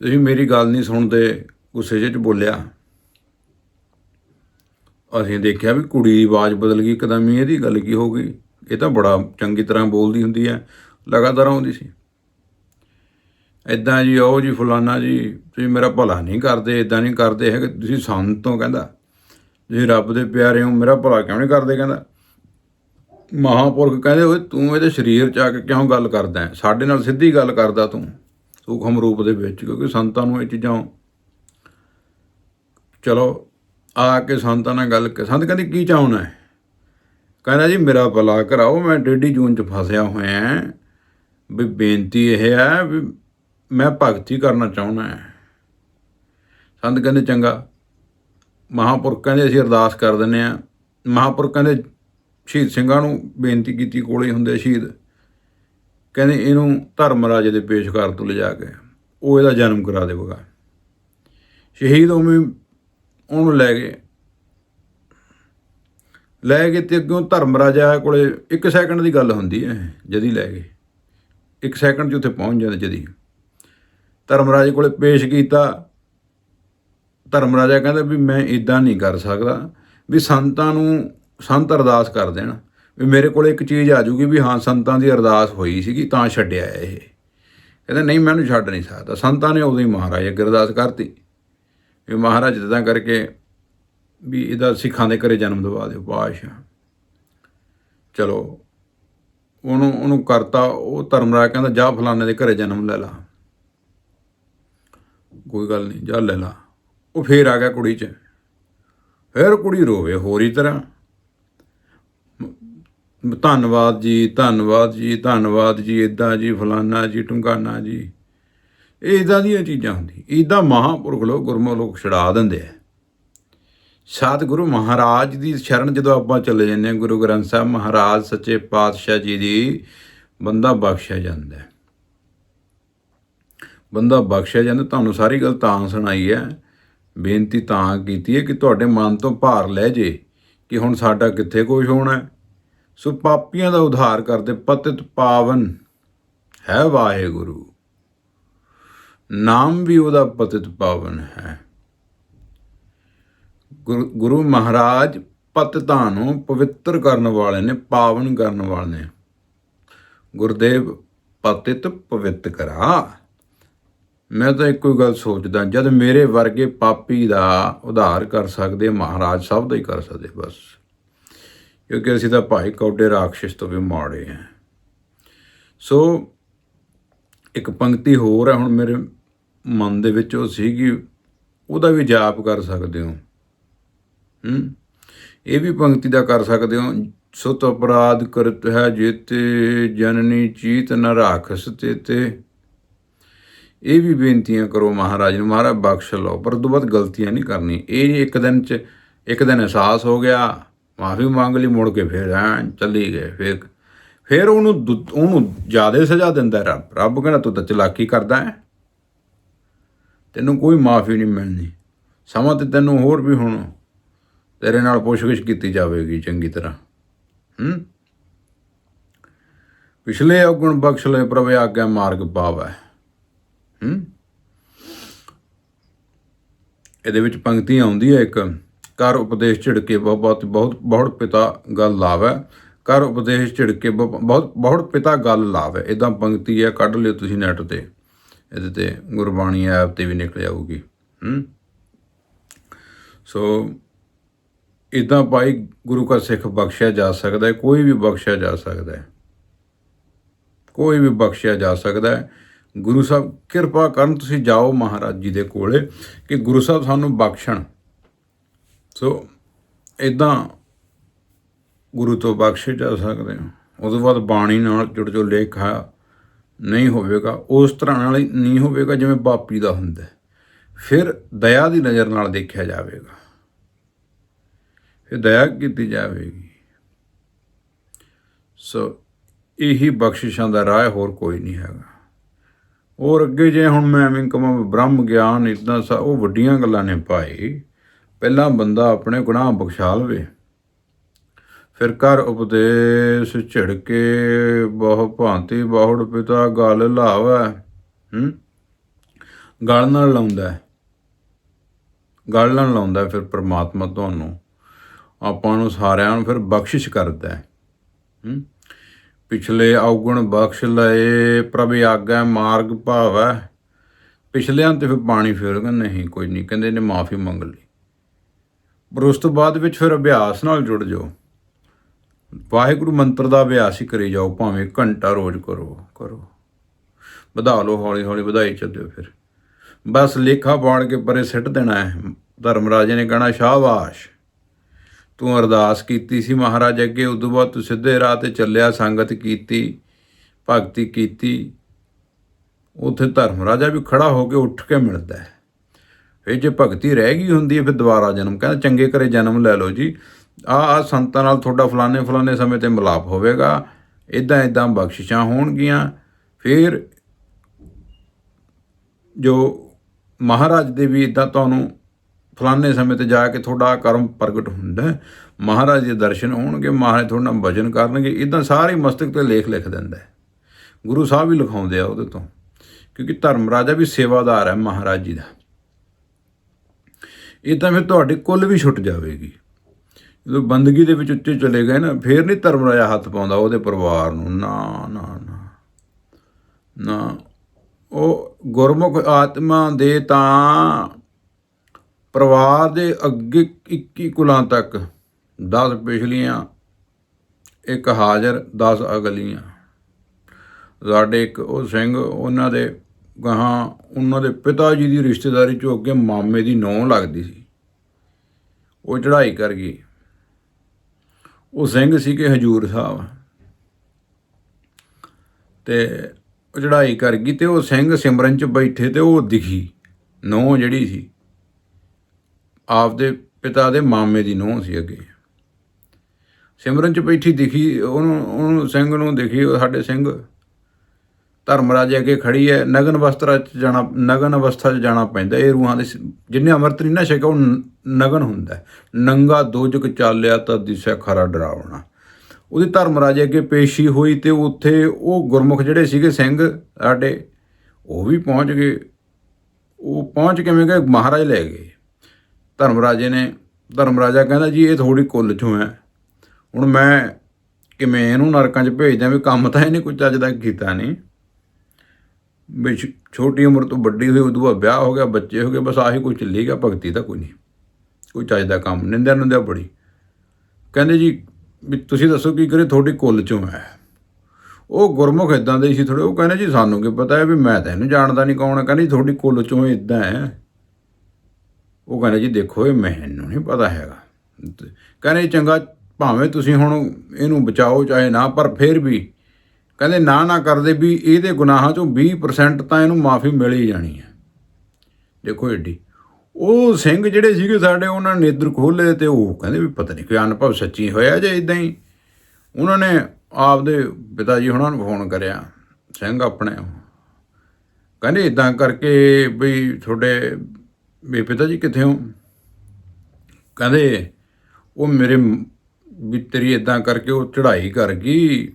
ਤੁਸੀਂ ਮੇਰੀ ਗੱਲ ਨਹੀਂ ਸੁਣਦੇ, ਗੁੱਸੇ 'ਚ ਬੋਲਿਆ। ਅਸੀਂ ਦੇਖਿਆ ਵੀ ਕੁੜੀ ਦੀ ਆਵਾਜ਼ ਬਦਲ ਗਈ ਇੱਕਦਮ ਹੀ ਇਹਦੀ ਗੱਲ ਕੀ ਹੋ ਗਈ? ਇਹ ਤਾਂ ਬੜਾ ਚੰਗੀ ਤਰ੍ਹਾਂ ਬੋਲਦੀ ਹੁੰਦੀ ਹੈ, ਲਗਾਤਾਰ ਆਉਂਦੀ ਸੀ। ਇਦਾਂ ਜੀ ਉਹ ਜੀ ਫਲਾਨਾ ਜੀ, ਤੁਸੀਂ ਮੇਰਾ ਭਲਾ ਨਹੀਂ ਕਰਦੇ ਇਦਾਂ ਨਹੀਂ ਕਰਦੇ ਹੈਗੇ ਤੁਸੀਂ ਸੰਤ ਤੋਂ ਕਹਿੰਦਾ, ਤੁਸੀਂ ਰੱਬ ਦੇ ਪਿਆਰੇ ਹੋ, ਮੇਰਾ ਭਲਾ ਕਿਉਂ ਨਹੀਂ ਕਰਦੇ ਕਹਿੰਦਾ। ਮਹਾਪੁਰਖ ਕਹਿੰਦੇ, ਓਏ ਤੂੰ ਇਹਦੇ ਸਰੀਰ ਚ ਆ ਕੇ ਕਿਉਂ ਗੱਲ ਕਰਦਾ ਹੈ? ਸਾਡੇ ਨਾਲ ਸਿੱਧੀ ਗੱਲ ਕਰਦਾ ਤੂੰ, ਸੂਖਮ ਰੂਪ ਦੇ ਵਿੱਚ, ਕਿਉਂਕਿ ਸੰਤਾਂ ਨੂੰ ਇਹ ਚੀਜ਼ਾਂ ਚਲੋ, ਆ ਕੇ ਸੰਤਾਂ ਨਾਲ ਗੱਲ ਸੰਤ ਕਹਿੰਦੇ, ਕੀ ਚਾਹੁੰਦਾ ਹੈ? ਕਹਿੰਦਾ ਜੀ, ਮੇਰਾ ਭਲਾ ਕਰਾਓ, ਮੈਂ ਡੇਢੀ ਜੂਨ ਚ ਫਸਿਆ ਹੋਇਆ ਵੀ ਬੇਨਤੀ ਇਹ ਹੈ ਵੀ ਮੈਂ ਭਗਤੀ ਕਰਨਾ ਚਾਹੁੰਦਾ ਹਾਂ। ਸੰਤ ਕਹਿੰਦੇ, ਚੰਗਾ। ਮਹਾਂਪੁਰਖ ਕਹਿੰਦੇ, ਅਸੀਂ ਅਰਦਾਸ ਕਰ ਦਿੰਨੇ ਆ ਮਹਾਂਪੁਰਖ ਕਹਿੰਦੇ, ਸ਼ਹੀਦ ਸਿੰਘਾਂ ਨੂੰ ਬੇਨਤੀ ਕੀਤੀ, ਕੋਲੇ ਹੁੰਦੇ ਸ਼ਹੀਦ। ਕਹਿੰਦੇ, ਇਹਨੂੰ ਧਰਮ ਰਾਜੇ ਦੇ ਪੇਸ਼ਕਾਰ ਤੋਂ ਲਿਜਾ ਕੇ, ਉਹ ਇਹਦਾ ਜਨਮ ਕਰਾ ਦੇਵੇਗਾ। ਸ਼ਹੀਦ ਉਵੇਂ ਉਹਨੂੰ ਲੈ ਗਏ। ਲੈ ਗਏ ਤੇ ਅੱਗੋਂ ਧਰਮ ਰਾਜਾ ਕੋਲੇ 1 ਸੈਕਿੰਡ ਦੀ ਗੱਲ ਹੁੰਦੀ ਹੈ, ਜਦੀ ਲੈ ਗਏ 1 ਸੈਕਿੰਡ 'ਚ ਉੱਥੇ ਪਹੁੰਚ ਜਾਂਦੇ ਜਦੀ। ਧਰਮ ਰਾਜੇ ਕੋਲੇ ਪੇਸ਼ ਕੀਤਾ। ਧਰਮ ਰਾਜਾ ਕਹਿੰਦਾ ਵੀ ਮੈਂ ਇਦਾਂ ਨਹੀਂ ਕਰ ਸਕਦਾ, ਵੀ ਸੰਤਾਂ ਨੂੰ ਸੰਤ ਅਰਦਾਸ ਕਰ ਦੇਣ। ਵੀ ਮੇਰੇ ਕੋਲ ਇੱਕ ਚੀਜ਼ ਆ ਜੂਗੀ ਵੀ ਹਾਂ, ਸੰਤਾਂ ਦੀ ਅਰਦਾਸ ਹੋਈ ਸੀਗੀ, ਤਾਂ ਛੱਡਿਆ ਇਹ। ਕਹਿੰਦੇ, ਨਹੀਂ ਮੈਨੂੰ ਛੱਡ ਨਹੀਂ ਸਕਦਾ। ਸੰਤਾਂ ਨੇ ਉਦੋਂ ਹੀ ਮਹਾਰਾਜ ਅੱਗੇ ਅਰਦਾਸ ਕਰਤੀ। ਵੀ ਮਹਾਰਾਜ, ਜਿੱਦਾਂ ਕਰਕੇ ਵੀ ਇਹਦਾ ਸਿੱਖਾਂ ਦੇ ਘਰੇ ਜਨਮ ਦਵਾ ਦਿਓ ਪਾਤਸ਼ਾਹ ਚਲੋ, ਉਹਨੂੰ ਉਹਨੂੰ ਕਰਤਾ, ਉਹ ਧਰਮਰਾਜ ਕਹਿੰਦਾ, ਜਾ ਫਲਾਣੇ ਦੇ ਘਰੇ ਜਨਮ ਲੈ ਲਾ। ਕੋਈ ਗੱਲ ਨਹੀਂ, ਜਾ ਲੈ ਲਾ। ਉਹ ਫੇਰ ਆ ਗਿਆ ਕੁੜੀ 'ਚ। ਫਿਰ ਕੁੜੀ ਰੋਵੇ ਹੋਰ ਹੀ ਤਰ੍ਹਾਂ। ਧੰਨਵਾਦ ਜੀ ਧੰਨਵਾਦ ਜੀ ਧੰਨਵਾਦ ਜੀ ਇਦਾਂ ਜੀ ਫਲਾਨਾ ਜੀ ਟੁੰਗਾਨਾ ਜੀ। ਇਹ ਇਦਾਂ ਦੀਆਂ ਚੀਜ਼ਾਂ ਹੁੰਦੀ ਇਦਾਂ ਮਹਾਂਪੁਰਖ ਲੋਕ, ਗੁਰਮੁਖ ਲੋਕ ਛੜਾ ਦਿੰਦੇ ਆ। ਸਤਿਗੁਰੂ ਮਹਾਰਾਜ ਦੀ ਸ਼ਰਨ ਜਦੋਂ ਆਪਾਂ ਚਲੇ ਜਾਂਦੇ ਹਾਂ, ਗੁਰੂ ਗ੍ਰੰਥ ਸਾਹਿਬ ਮਹਾਰਾਜ ਸੱਚੇ ਪਾਤਸ਼ਾਹ ਜੀ ਦੀ, ਬੰਦਾ ਬਖਸ਼ਿਆ ਜਾਂਦਾ ਹੈ। ਬੰਦਾ ਬਖਸ਼ਿਆ ਜਾਂਦਾ, ਤੁਹਾਨੂੰ ਸਾਰੀ ਗੱਲ ਤਾਂ ਸੁਣਾਈ ਹੈ। ਬੇਨਤੀ ਤਾਂ ਕੀਤੀ ਹੈ ਕਿ ਤੁਹਾਡੇ ਮਨ ਤੋਂ ਭਾਰ ਲੈ ਜੇ ਕਿ ਹੁਣ ਸਾਡਾ ਕਿੱਥੇ ਕੁਝ ਹੋਣਾ ਸੋ ਪਾਪੀਆਂ ਦਾ ਉਧਾਰ ਕਰਦੇ, ਪਤਿਤ ਪਾਵਨ ਹੈ ਵਾਹਿਗੁਰੂ। ਨਾਮ ਵੀ ਉਹਦਾ ਪਤਿਤ ਪਾਵਨ ਹੈ। ਗੁਰੂ ਗੁਰੂ ਮਹਾਰਾਜ ਪਤਿਤਾਂ ਨੂੰ ਪਵਿੱਤਰ ਕਰਨ ਵਾਲੇ ਨੇ, ਪਾਵਨ ਕਰਨ ਵਾਲੇ ਨੇ। ਗੁਰਦੇਵ ਪਤਿਤ ਪਵਿੱਤ ਕਰਾ। ਮੈਂ ਤਾਂ ਇੱਕੋ ਹੀ ਗੱਲ ਸੋਚਦਾ, ਜਦ ਮੇਰੇ ਵਰਗੇ ਪਾਪੀ ਦਾ ਉਧਾਰ ਕਰ ਸਕਦੇ, ਮਹਾਰਾਜ ਸਾਹਿਬ ਦਾ ਹੀ ਕਰ ਸਕਦੇ, ਬਸ। ਕਿਉਂਕਿ ਅਸੀਂ ਤਾਂ ਭਾਈ ਕੌਡੇ ਰਾਖਸ਼ ਤੋਂ ਵੀ ਮਾੜੇ ਹਾਂ ਸੋ ਇੱਕ ਪੰਕਤੀ ਹੋਰ ਹੈ, ਹੁਣ ਮੇਰੇ ਮਨ ਦੇ ਵਿੱਚ ਉਹ ਸੀਗੀ, ਉਹਦਾ ਵੀ ਜਾਪ ਕਰ ਸਕਦੇ ਹੋ। ਹੂੰ? ਇਹ ਵੀ ਪੰਕਤੀ ਦਾ ਕਰ ਸਕਦੇ ਹੋ। ਸੁਤ ਅਪਰਾਧ ਕਰਤ ਹੈ ਜੇਤੇ, ਜਨਨੀ ਚੀਤ ਨ ਰਾਖਸ ਤੇ ਤੇ ਇਹ ਵੀ ਬੇਨਤੀਆਂ ਕਰੋ ਮਹਾਰਾਜ ਨੂੰ। ਮਹਾਰਾਜ, ਬਖਸ਼ ਲਓ। ਪਰ ਉਦੋਂ ਬਾਅਦ ਗਲਤੀਆਂ ਨਹੀਂ ਕਰਨੀ ਇਹ ਇੱਕ ਦਿਨ ਚ, ਇੱਕ ਦਿਨ ਅਹਿਸਾਸ ਹੋ ਗਿਆ, ਮਾਫੀ ਮੰਗ ਲਈ, ਮੁੜ ਕੇ ਫਿਰ ਐਂ ਚੱਲੀ ਗਏ। ਫਿਰ ਫਿਰ ਉਹਨੂੰ ਦੁ- ਉਹਨੂੰ ਜ਼ਿਆਦਾ ਸਜ਼ਾ ਦਿੰਦਾ ਰੱਬ। ਰੱਬ ਕਹਿੰਦਾ, ਤੂੰ ਤਾਂ ਚਲਾਕੀ ਕਰਦਾ ਹੈ। ਤੈਨੂੰ ਕੋਈ ਮਾਫੀ ਨਹੀਂ ਮਿਲਣੀ। ਸਮਾਂ ਤੇ ਤੈਨੂੰ ਹੋਰ ਵੀ ਹੁਣ ਤੇਰੇ ਨਾਲ ਪੁੱਛਗਿੱਛ ਕੀਤੀ ਜਾਵੇਗੀ ਚੰਗੀ ਤਰ੍ਹਾਂ। ਹੂੰ? ਪਿਛਲੇ ਔਗਣ ਬਖਸ਼ ਲੈ ਪ੍ਰਭ ਆਗਿਆ ਮਾਰਗ ਪਾਵੈ। ਹੂੰ? ਇਹਦੇ ਵਿੱਚ ਪੰਕਤੀ ਆਉਂਦੀ ਹੈ ਇੱਕ ਕਰ ਉਪਦੇਸ਼ ਝਿੜਕੇ ਬਹੁਤ ਬਹੁਤ ਬਹੁਤ ਪਿਤਾ ਗੱਲ ਲਾਵੈ। ਕਰ ਉਪਦੇਸ਼ ਝਿੜਕੇ ਬਹੁ- ਬਹੁਤ ਬਹੁਤ ਪਿਤਾ ਗੱਲ ਲਾਵੈ। ਇਦਾਂ ਪੰਕਤੀ ਹੈ, ਕੱਢ ਲਿਓ ਤੁਸੀਂ ਨੈਟ ਤੇ। ਇਹਦੇ ਤੇ ਗੁਰਬਾਣੀ ਐਪ ਤੇ ਵੀ ਨਿਕਲ ਜਾਊਗੀ। ਹੂੰ? ਸੋ ਇਦਾਂ ਭਾਈ ਗੁਰੂ ਕਾ ਸਿੱਖ ਬਖਸ਼ਿਆ ਜਾ ਸਕਦਾ ਹੈ, ਕੋਈ ਵੀ ਬਖਸ਼ਿਆ ਜਾ ਸਕਦਾ ਹੈ। ਕੋਈ ਵੀ ਬਖਸ਼ਿਆ ਜਾ ਸਕਦਾ ਹੈ। ਗੁਰੂ ਸਾਹਿਬ, ਕਿਰਪਾ ਕਰਨ ਤੁਸੀਂ ਜਾਓ ਮਹਾਰਾਜ ਜੀ ਦੇ ਕੋਲੇ ਕਿ ਗੁਰੂ ਸਾਹਿਬ ਸਾਨੂੰ ਬਖਸ਼ਣ। ਸੋ ਇਦਾਂ ਗੁਰੂ ਤੋਂ ਬਖਸ਼ੇ ਜਾ ਸਕਦੇ ਹੋ। ਉਸ ਤੋਂ ਬਾਅਦ ਬਾਣੀ ਨਾਲ ਜੁੜ ਜੋ ਲੇਖਾ ਨਹੀਂ ਹੋਵੇਗਾ, ਉਸ ਤਰ੍ਹਾਂ ਨਾਲ ਹੀ ਨਹੀਂ ਹੋਵੇਗਾ ਜਿਵੇਂ ਬਾਪੀ ਦਾ ਹੁੰਦਾ ਫਿਰ ਦਇਆ ਦੀ ਨਜ਼ਰ ਨਾਲ ਦੇਖਿਆ ਜਾਵੇਗਾ। ਫਿਰ ਦਇਆ ਕੀਤੀ ਜਾਵੇਗੀ। ਸੋ ਇਹੀ ਬਖਸ਼ਿਸ਼ਾਂ ਦਾ ਰਾਹ ਹੋਰ ਕੋਈ ਨਹੀਂ ਹੈਗਾ। ਹੋਰ ਅੱਗੇ ਜੇ ਹੁਣ ਮੈਂ ਐਵੇਂ ਕਹਾਂ ਬ੍ਰਹਮ ਗਿਆਨ ਇਦਾਂ ਸਾ, ਉਹ ਵੱਡੀਆਂ ਗੱਲਾਂ ਨੇ ਭਾਈ। ਪਹਿਲਾਂ ਬੰਦਾ ਆਪਣੇ ਗੁਨਾਹ ਬਖਸ਼ਾ ਲਵੇ। ਫਿਰ ਕਰ ਉਪਦੇਸ਼ ਝਿੜਕੇ, ਬਹੁ ਭਾਂਤੀ, ਬਹੁੜ ਪਿਤਾ, ਗਲ ਲਾਵੈ, ਹੂੰ? ਗਲ ਨਾਲ ਲਾਉਂਦਾ ਗਲ ਨਾਲ ਲਾਉਂਦਾ ਫਿਰ ਪ੍ਰਮਾਤਮਾ ਤੁਹਾਨੂੰ। ਆਪਾਂ ਨੂੰ ਸਾਰਿਆਂ ਨੂੰ ਫਿਰ ਬਖਸ਼ਿਸ਼ ਕਰਦਾ ਹੈ। ਹੂੰ? ਪਿਛਲੇ ਔਗਣ ਬਖਸ਼ ਲਏ, ਪ੍ਰਭ ਆਗੈ ਮਾਰਗ ਭਾਵੈ। ਪਿਛਲਿਆਂ ਤੇ ਫਿਰ ਪਾਣੀ ਫੇਰ ਕਹਿੰਦੇ ਨਹੀਂ, ਕੋਈ ਨਹੀਂ, ਕਹਿੰਦੇ ਨੇ ਮਾਫੀ ਮੰਗ ਲਈ। ਪਰ ਉਸ ਤੋਂ ਬਾਅਦ ਵਿੱਚ ਫਿਰ ਅਭਿਆਸ ਨਾਲ ਜੁੜ ਜਾਓ। ਵਾਹਿਗੁਰੂ ਮੰਤਰ ਦਾ ਅਭਿਆਸ ਹੀ ਕਰੀ ਜਾਓ, ਭਾਵੇਂ ਘੰਟਾ ਰੋਜ਼ ਕਰੋ ਕਰੋ। ਵਧਾ ਲਓ ਹੌਲੀ ਹੌਲੀ ਵਧਾਈ ਚੱਲਿਓ ਫਿਰ। ਬਸ ਲੇਖਾ ਪਾੜ ਕੇ ਪਰੇ ਸਿੱਟ ਦੇਣਾ ਹੈ। ਧਰਮ ਰਾਜੇ ਨੇ ਕਹਿਣਾ, ਸ਼ਾਬਾਸ਼। ਤੂੰ ਅਰਦਾਸ ਕੀਤੀ ਸੀ ਮਹਾਰਾਜ ਅੱਗੇ, ਉਦੋਂ ਬਾਅਦ ਤੂੰ ਸਿੱਧੇ ਰਾਹ ਤੇ ਚੱਲਿਆ, ਸੰਗਤ ਕੀਤੀ, ਭਗਤੀ ਕੀਤੀ। ਉੱਥੇ ਧਰਮ ਰਾਜਾ ਵੀ ਖੜਾ ਹੋ ਕੇ ਉੱਠ ਕੇ ਮਿਲਦਾ ਹੈ। ਫਿਰ ਜੇ ਭਗਤੀ ਰਹਿ ਗਈ ਹੁੰਦੀ ਹੈ, ਫਿਰ ਦੁਬਾਰਾ ਜਨਮ, ਕਹਿੰਦਾ ਚੰਗੇ ਘਰੇ ਜਨਮ ਲੈ ਲਓ ਜੀ। ਆ ਆ ਸੰਤਾਂ ਨਾਲ ਤੁਹਾਡਾ ਫਲਾਣੇ ਫਲਾਣੇ ਸਮੇਂ ਤੇ ਮਿਲਾਪ ਹੋਵੇਗਾ। ਇਦਾਂ ਇਦਾਂ ਬਖਸ਼ਿਸ਼ਾਂ ਹੋਣਗੀਆਂ। ਫਿਰ ਜੋ ਮਹਾਰਾਜ ਦੇ ਵੀ ਇਦਾਂ ਤੁਹਾਨੂੰ ਫਲਾਣੇ ਸਮੇਂ ਤੇ ਜਾ ਕੇ ਤੁਹਾਡਾ ਕਰਮ ਪ੍ਰਗਟ ਹੁੰਦਾ ਮਹਾਰਾਜ ਦੇ ਦਰਸ਼ਨ ਹੋਣਗੇ, ਮਹਾਰਾਜ ਤੁਹਾਡੇ ਨਾਲ ਭਜਨ ਕਰਨਗੇ ਇਦਾਂ ਸਾਰੇ ਮਸਤਕ ਤੇ ਲੇਖ ਲਿਖ ਦਿੰਦਾ ਗੁਰੂ ਸਾਹਿਬ ਵੀ ਲਿਖਾਉਂਦੇ ਆ ਉਹਦੇ ਤੋਂ, ਕਿਉਂਕਿ ਧਰਮ ਰਾਜਾ ਵੀ ਸੇਵਾਦਾਰ ਹੈ ਮਹਾਰਾਜ ਜੀ ਦਾ। ਇਹ ਤਾਂ ਫਿਰ ਤੁਹਾਡੀ ਕੁੱਲ ਵੀ ਛੁੱਟ ਜਾਵੇਗੀ। ਜਦੋਂ ਬੰਦਗੀ ਦੇ ਵਿੱਚ ਉੱਚੇ ਚਲੇ ਗਏ ਨਾ, ਫੇਰ ਨਹੀਂ ਧਰਮ ਰਾਜਾ ਹੱਥ ਪਾਉਂਦਾ ਉਹਦੇ ਪਰਿਵਾਰ ਨੂੰ, ਨਾ ਨਾ ਨਾ ਨਾ। ਉਹ ਗੁਰਮੁਖ ਆਤਮਾ ਦੇ ਤਾਂ ਪਰਿਵਾਰ ਦੇ ਅੱਗੇ 21 ਕੁਲਾਂ ਤੱਕ 10 ਪਿਛਲੀਆਂ, ਇੱਕ ਹਾਜ਼ਰ 10 ਅਗਲੀਆਂ। ਸਾਡੇ ਇੱਕ ਉਹ ਸਿੰਘ, ਉਹਨਾਂ ਦੇ ਗਾਹਾਂ, ਉਹਨਾਂ ਦੇ ਪਿਤਾ ਜੀ ਦੀ ਰਿਸ਼ਤੇਦਾਰੀ ਚੋਂ ਅੱਗੇ ਮਾਮੇ ਦੀ ਨੌਂ ਲੱਗਦੀ ਸੀ। ਉਹ ਚੜ੍ਹਾਈ ਕਰ ਗਈ ਉਹ ਸਿੰਘ ਸੀ ਕਿ ਹਜੂਰ ਸਾਹਿਬ। ਤੇ ਉਹ ਚੜ੍ਹਾਈ ਕਰ ਗਈ ਤੇ ਉਹ ਸਿੰਘ ਸਿਮਰਨ ਚ ਬੈਠੇ ਤੇ ਉਹ ਦਿਖੀ। ਨੌਂ ਜਿਹੜੀ ਸੀ। ਆਪਦੇ ਪਿਤਾ ਦੇ ਮਾਮੇ ਦੀ ਨੌਂ ਸੀ ਅੱਗੇ। ਸਿਮਰਨ ਚ ਬੈਠੀ ਦਿਖੀ, ਉਹਨੂੰ ਉਹਨੂੰ ਸਿੰਘ ਨੂੰ ਦਿਖੀ, ਉਹ ਸਾਡੇ ਸਿੰਘ। ਧਰਮਰਾਜ ਅੱਗੇ ਖੜੀ ਹੈ ਨਗਨ ਅਵਸਥਾ ਚ ਜਾਣਾ, ਨਗਨ ਅਵਸਥਾ ਚ ਜਾਣਾ ਪੈਂਦਾ, ਇਹ ਰੂਹਾਂ ਦੇ ਜਿੰਨੇ ਜਿਹਨੇ ਅੰਮ੍ਰਿਤ ਨਹੀਂ ਨਾ ਛਕਿਆ ਉਹ ਨ- ਨਗਨ ਹੁੰਦਾ ਨੰਗਾ ਦੋਜਕ ਚਾਲਿਆ ਤਾਂ ਦਿਸੈ ਖਰਾ ਡਰਾਵਣਾ ਉਹਦੀ ਧਰਮਰਾਜ ਅੱਗੇ ਪੇਸ਼ੀ ਹੋਈ ਤੇ ਉੱਥੇ ਉਹ ਗੁਰਮੁਖ ਜਿਹੜੇ ਸੀਗੇ ਸਿੰਘ, ਸਾਡੇ, ਉਹ ਵੀ ਪਹੁੰਚ ਗਏ। ਉਹ ਪਹੁੰਚ ਕਿਵੇਂ ਗਏ ਮਹਾਰਾਜ ਲੈ ਗਏ। ਧਰਮ ਰਾਜੇ ਨੇ ਧਰਮ ਰਾਜਾ ਕਹਿੰਦਾ ਜੀ ਇਹ ਥੋੜੀ ਕੁੱਲ ਚੋਂ ਹੈ। ਹੁਣ ਮੈਂ ਕਿਵੇਂ ਇਹਨੂੰ ਨਰਕਾਂ 'ਚ ਭੇਜਦਾ ਵੀ ਕੰਮ ਤਾਂ ਇਹਨੇ ਕੋਈ ਚੱਜ ਦਾ ਕੀਤਾ ਨਹੀਂ। ਵੀ ਛੋਟੀ ਉਮਰ ਤੋਂ ਵੱਡੀ ਹੋਈ, ਉਦੋਂ ਬਾਅਦ ਵਿਆਹ ਹੋ ਗਿਆ, ਬੱਚੇ ਹੋ ਗਏ, ਬਸ ਆਹੀ ਕੋਈ ਚੱਲੀ ਗਿਆ, ਭਗਤੀ ਤਾਂ ਕੋਈ ਨਹੀਂ। ਕੋਈ ਚੱਜ ਦਾ ਕੰਮ ਨਿੰਦਿਆ ਨੁੰਦਿਆ ਬੜੀ। ਕਹਿੰਦੇ ਜੀ ਵੀ ਤੁਸੀਂ ਦੱਸੋ ਕੀ ਕਰੇ ਤੁਹਾਡੀ ਕੁੱਲ ਚੋਂ ਹੈ। ਉਹ ਗੁਰਮੁਖ ਇਦਾਂ ਦੇ ਸੀ ਥੋੜੇ ਉਹ ਕਹਿੰਦੇ ਜੀ ਸਾਨੂੰ ਕੀ ਪਤਾ ਹੈ ਵੀ ਮੈਂ ਤਾਂ ਇਹਨੂੰ ਜਾਣਦਾ ਨਹੀਂ ਕੌਣ ਹੈ। ਕਹਿੰਦੇ ਜੀ ਤੁਹਾਡੀ ਕੁੱਲ ਚੋਂ ਇਦਾਂ ਹੈ। ਉਹ ਕਹਿੰਦੇ ਜੀ ਦੇਖੋ, ਇਹ ਮੈਨੂੰ ਨਹੀਂ ਪਤਾ ਹੈਗਾ। ਕਹਿੰਦੇ ਚੰਗਾ, ਭਾਵੇਂ ਤੁਸੀਂ ਹੁਣ ਇਹਨੂੰ ਬਚਾਓ ਚਾਹੇ ਨਾ, ਪਰ ਫਿਰ ਵੀ ਕਹਿੰਦੇ ਨਾ ਨਾ ਕਰਦੇ ਵੀ ਇਹਦੇ ਗੁਨਾਹਾਂ ਚੋਂ 20% ਤਾਂ ਇਹਨੂੰ ਮਾਫੀ ਮਿਲ ਹੀ ਜਾਣੀ ਹੈ। ਦੇਖੋ ਏਡੀ। ਉਹ ਸਿੰਘ ਜਿਹੜੇ ਸੀਗੇ ਸਾਡੇ, ਉਹਨਾਂ ਨੇ ਨੇਦਰ ਖੋਲੇ ਤੇ ਉਹ ਕਹਿੰਦੇ ਵੀ ਪਤਾ ਨਹੀਂ ਕੋਈ ਅਨੁਭਵ ਸੱਚੀ ਹੋਇਆ ਜਾਂ ਇਦਾਂ ਹੀ। ਉਹਨਾਂ ਨੇ ਆਪਦੇ ਪਿਤਾ ਜੀ ਹੁਣਾਂ ਨੂੰ ਫੋਨ ਕਰਿਆ, ਸਿੰਘ ਆਪਣੇ ਕਹਿੰਦੇ ਇਦਾਂ ਕਰਕੇ ਵੀ ਤੁਹਾਡੇ ਵੀ ਪਿਤਾ ਜੀ ਕਿੱਥੇ ਹੋ? ਕਹਿੰਦੇ, ਉਹ ਮੇਰੇ ਵੀ ਤੇਰੀ ਇਦਾਂ ਕਰਕੇ ਉਹ ਚੜ੍ਹਾਈ ਕਰ ਗਈ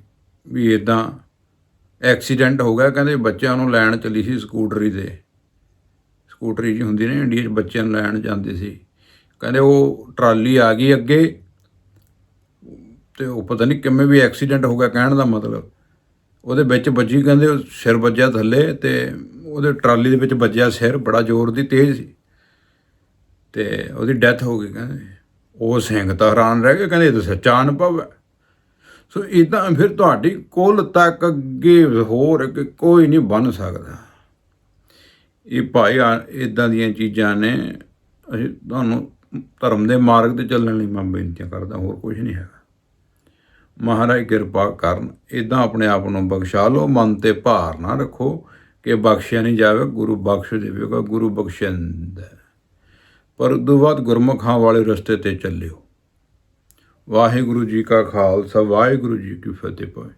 ਵੀ ਇਦਾਂ ਐਕਸੀਡੈਂਟ ਹੋ ਗਿਆ। ਕਹਿੰਦੇ ਬੱਚਿਆਂ ਨੂੰ ਲੈਣ ਚਲੀ ਸੀ ਸਕੂਟਰੀ ਤੇ। ਸਕੂਟਰੀ ਜੀ ਹੁੰਦੀ ਨੇ ਇੰਡੀਆ 'ਚ ਬੱਚਿਆਂ ਨੂੰ ਲੈਣ ਜਾਂਦੇ ਸੀ। ਕਹਿੰਦੇ ਉਹ ਟਰਾਲੀ ਆ ਗਈ ਅੱਗੇ ਤੇ ਉਹ ਪਤਾ ਨਹੀਂ ਕਿਵੇਂ ਵੀ ਐਕਸੀਡੈਂਟ ਹੋ ਗਿਆ ਕਹਿਣ ਦਾ ਮਤਲਬ। ਉਹਦੇ ਵਿੱਚ ਵੱਜੀ, ਕਹਿੰਦੇ ਉਹ ਸਿਰ ਵੱਜਿਆ ਥੱਲੇ ਤੇ ਉਹਦੇ ਟਰਾਲੀ ਦੇ ਵਿੱਚ ਵੱਜਿਆ ਸਿਰ, ਬੜਾ ਜ਼ੋਰ ਦੀ ਤੇਜ਼ ਸੀ। ਤੇ ਉਹਦੀ ਡੈਥ ਹੋ ਗਈ ਕਹਿੰਦੇ। ਉਹ ਸਿੰਘ ਤਾਂ ਹੈਰਾਨ ਰਹਿ ਗਏ ਕਹਿੰਦੇ ਇਹ ਤਾਂ ਸੱਚਾ ਅਨੁਭਵ ਹੈ। ਸੋ ਇਦਾਂ ਫਿਰ ਤੁਹਾਡੀ ਕੁੱਲ ਤੱਕ ਅੱਗੇ ਹੋਰ ਅੱਗੇ ਕੋਈ ਨਹੀਂ ਬਣ ਸਕਦਾ। ਇਹ ਭਾਈ ਇਦਾਂ ਦੀਆਂ ਚੀਜ਼ਾਂ ਨੇ, ਅਸੀਂ ਤੁਹਾਨੂੰ ਧਰਮ ਦੇ ਮਾਰਗ ਤੇ ਚੱਲਣ ਲਈ ਮੈਂ ਬੇਨਤੀ ਕਰਦਾ, ਹੋਰ ਕੁਝ ਨਹੀਂ ਹੈਗਾ। ਮਹਾਰਾਜ ਕਿਰਪਾ ਕਰਨ ਇਦਾਂ ਆਪਣੇ ਆਪ ਨੂੰ ਬਖਸ਼ਾ ਲਓ, ਮਨ ਤੇ ਭਾਰ ਨਾ ਰੱਖੋ, ਕਿ ਬਖਸ਼ਿਆ ਨਹੀਂ ਜਾਵੇ, ਗੁਰੂ ਬਖਸ਼ ਦੇਵੇਗਾ ਗੁਰੂ ਬਖਸ਼ਿੰਦ ਪਰ ਉਦੋਂ ਬਾਅਦ ਗੁਰਮੁਖਾਂ ਵਾਲੇ ਰਸਤੇ ਤੇ ਚੱਲਿਓ। ਵਾਹਿਗੁਰੂ ਜੀ ਕਾ ਖਾਲਸਾ, ਵਾਹਿਗੁਰੂ ਜੀ ਕੀ ਫਤਿਹ ਪਾਏ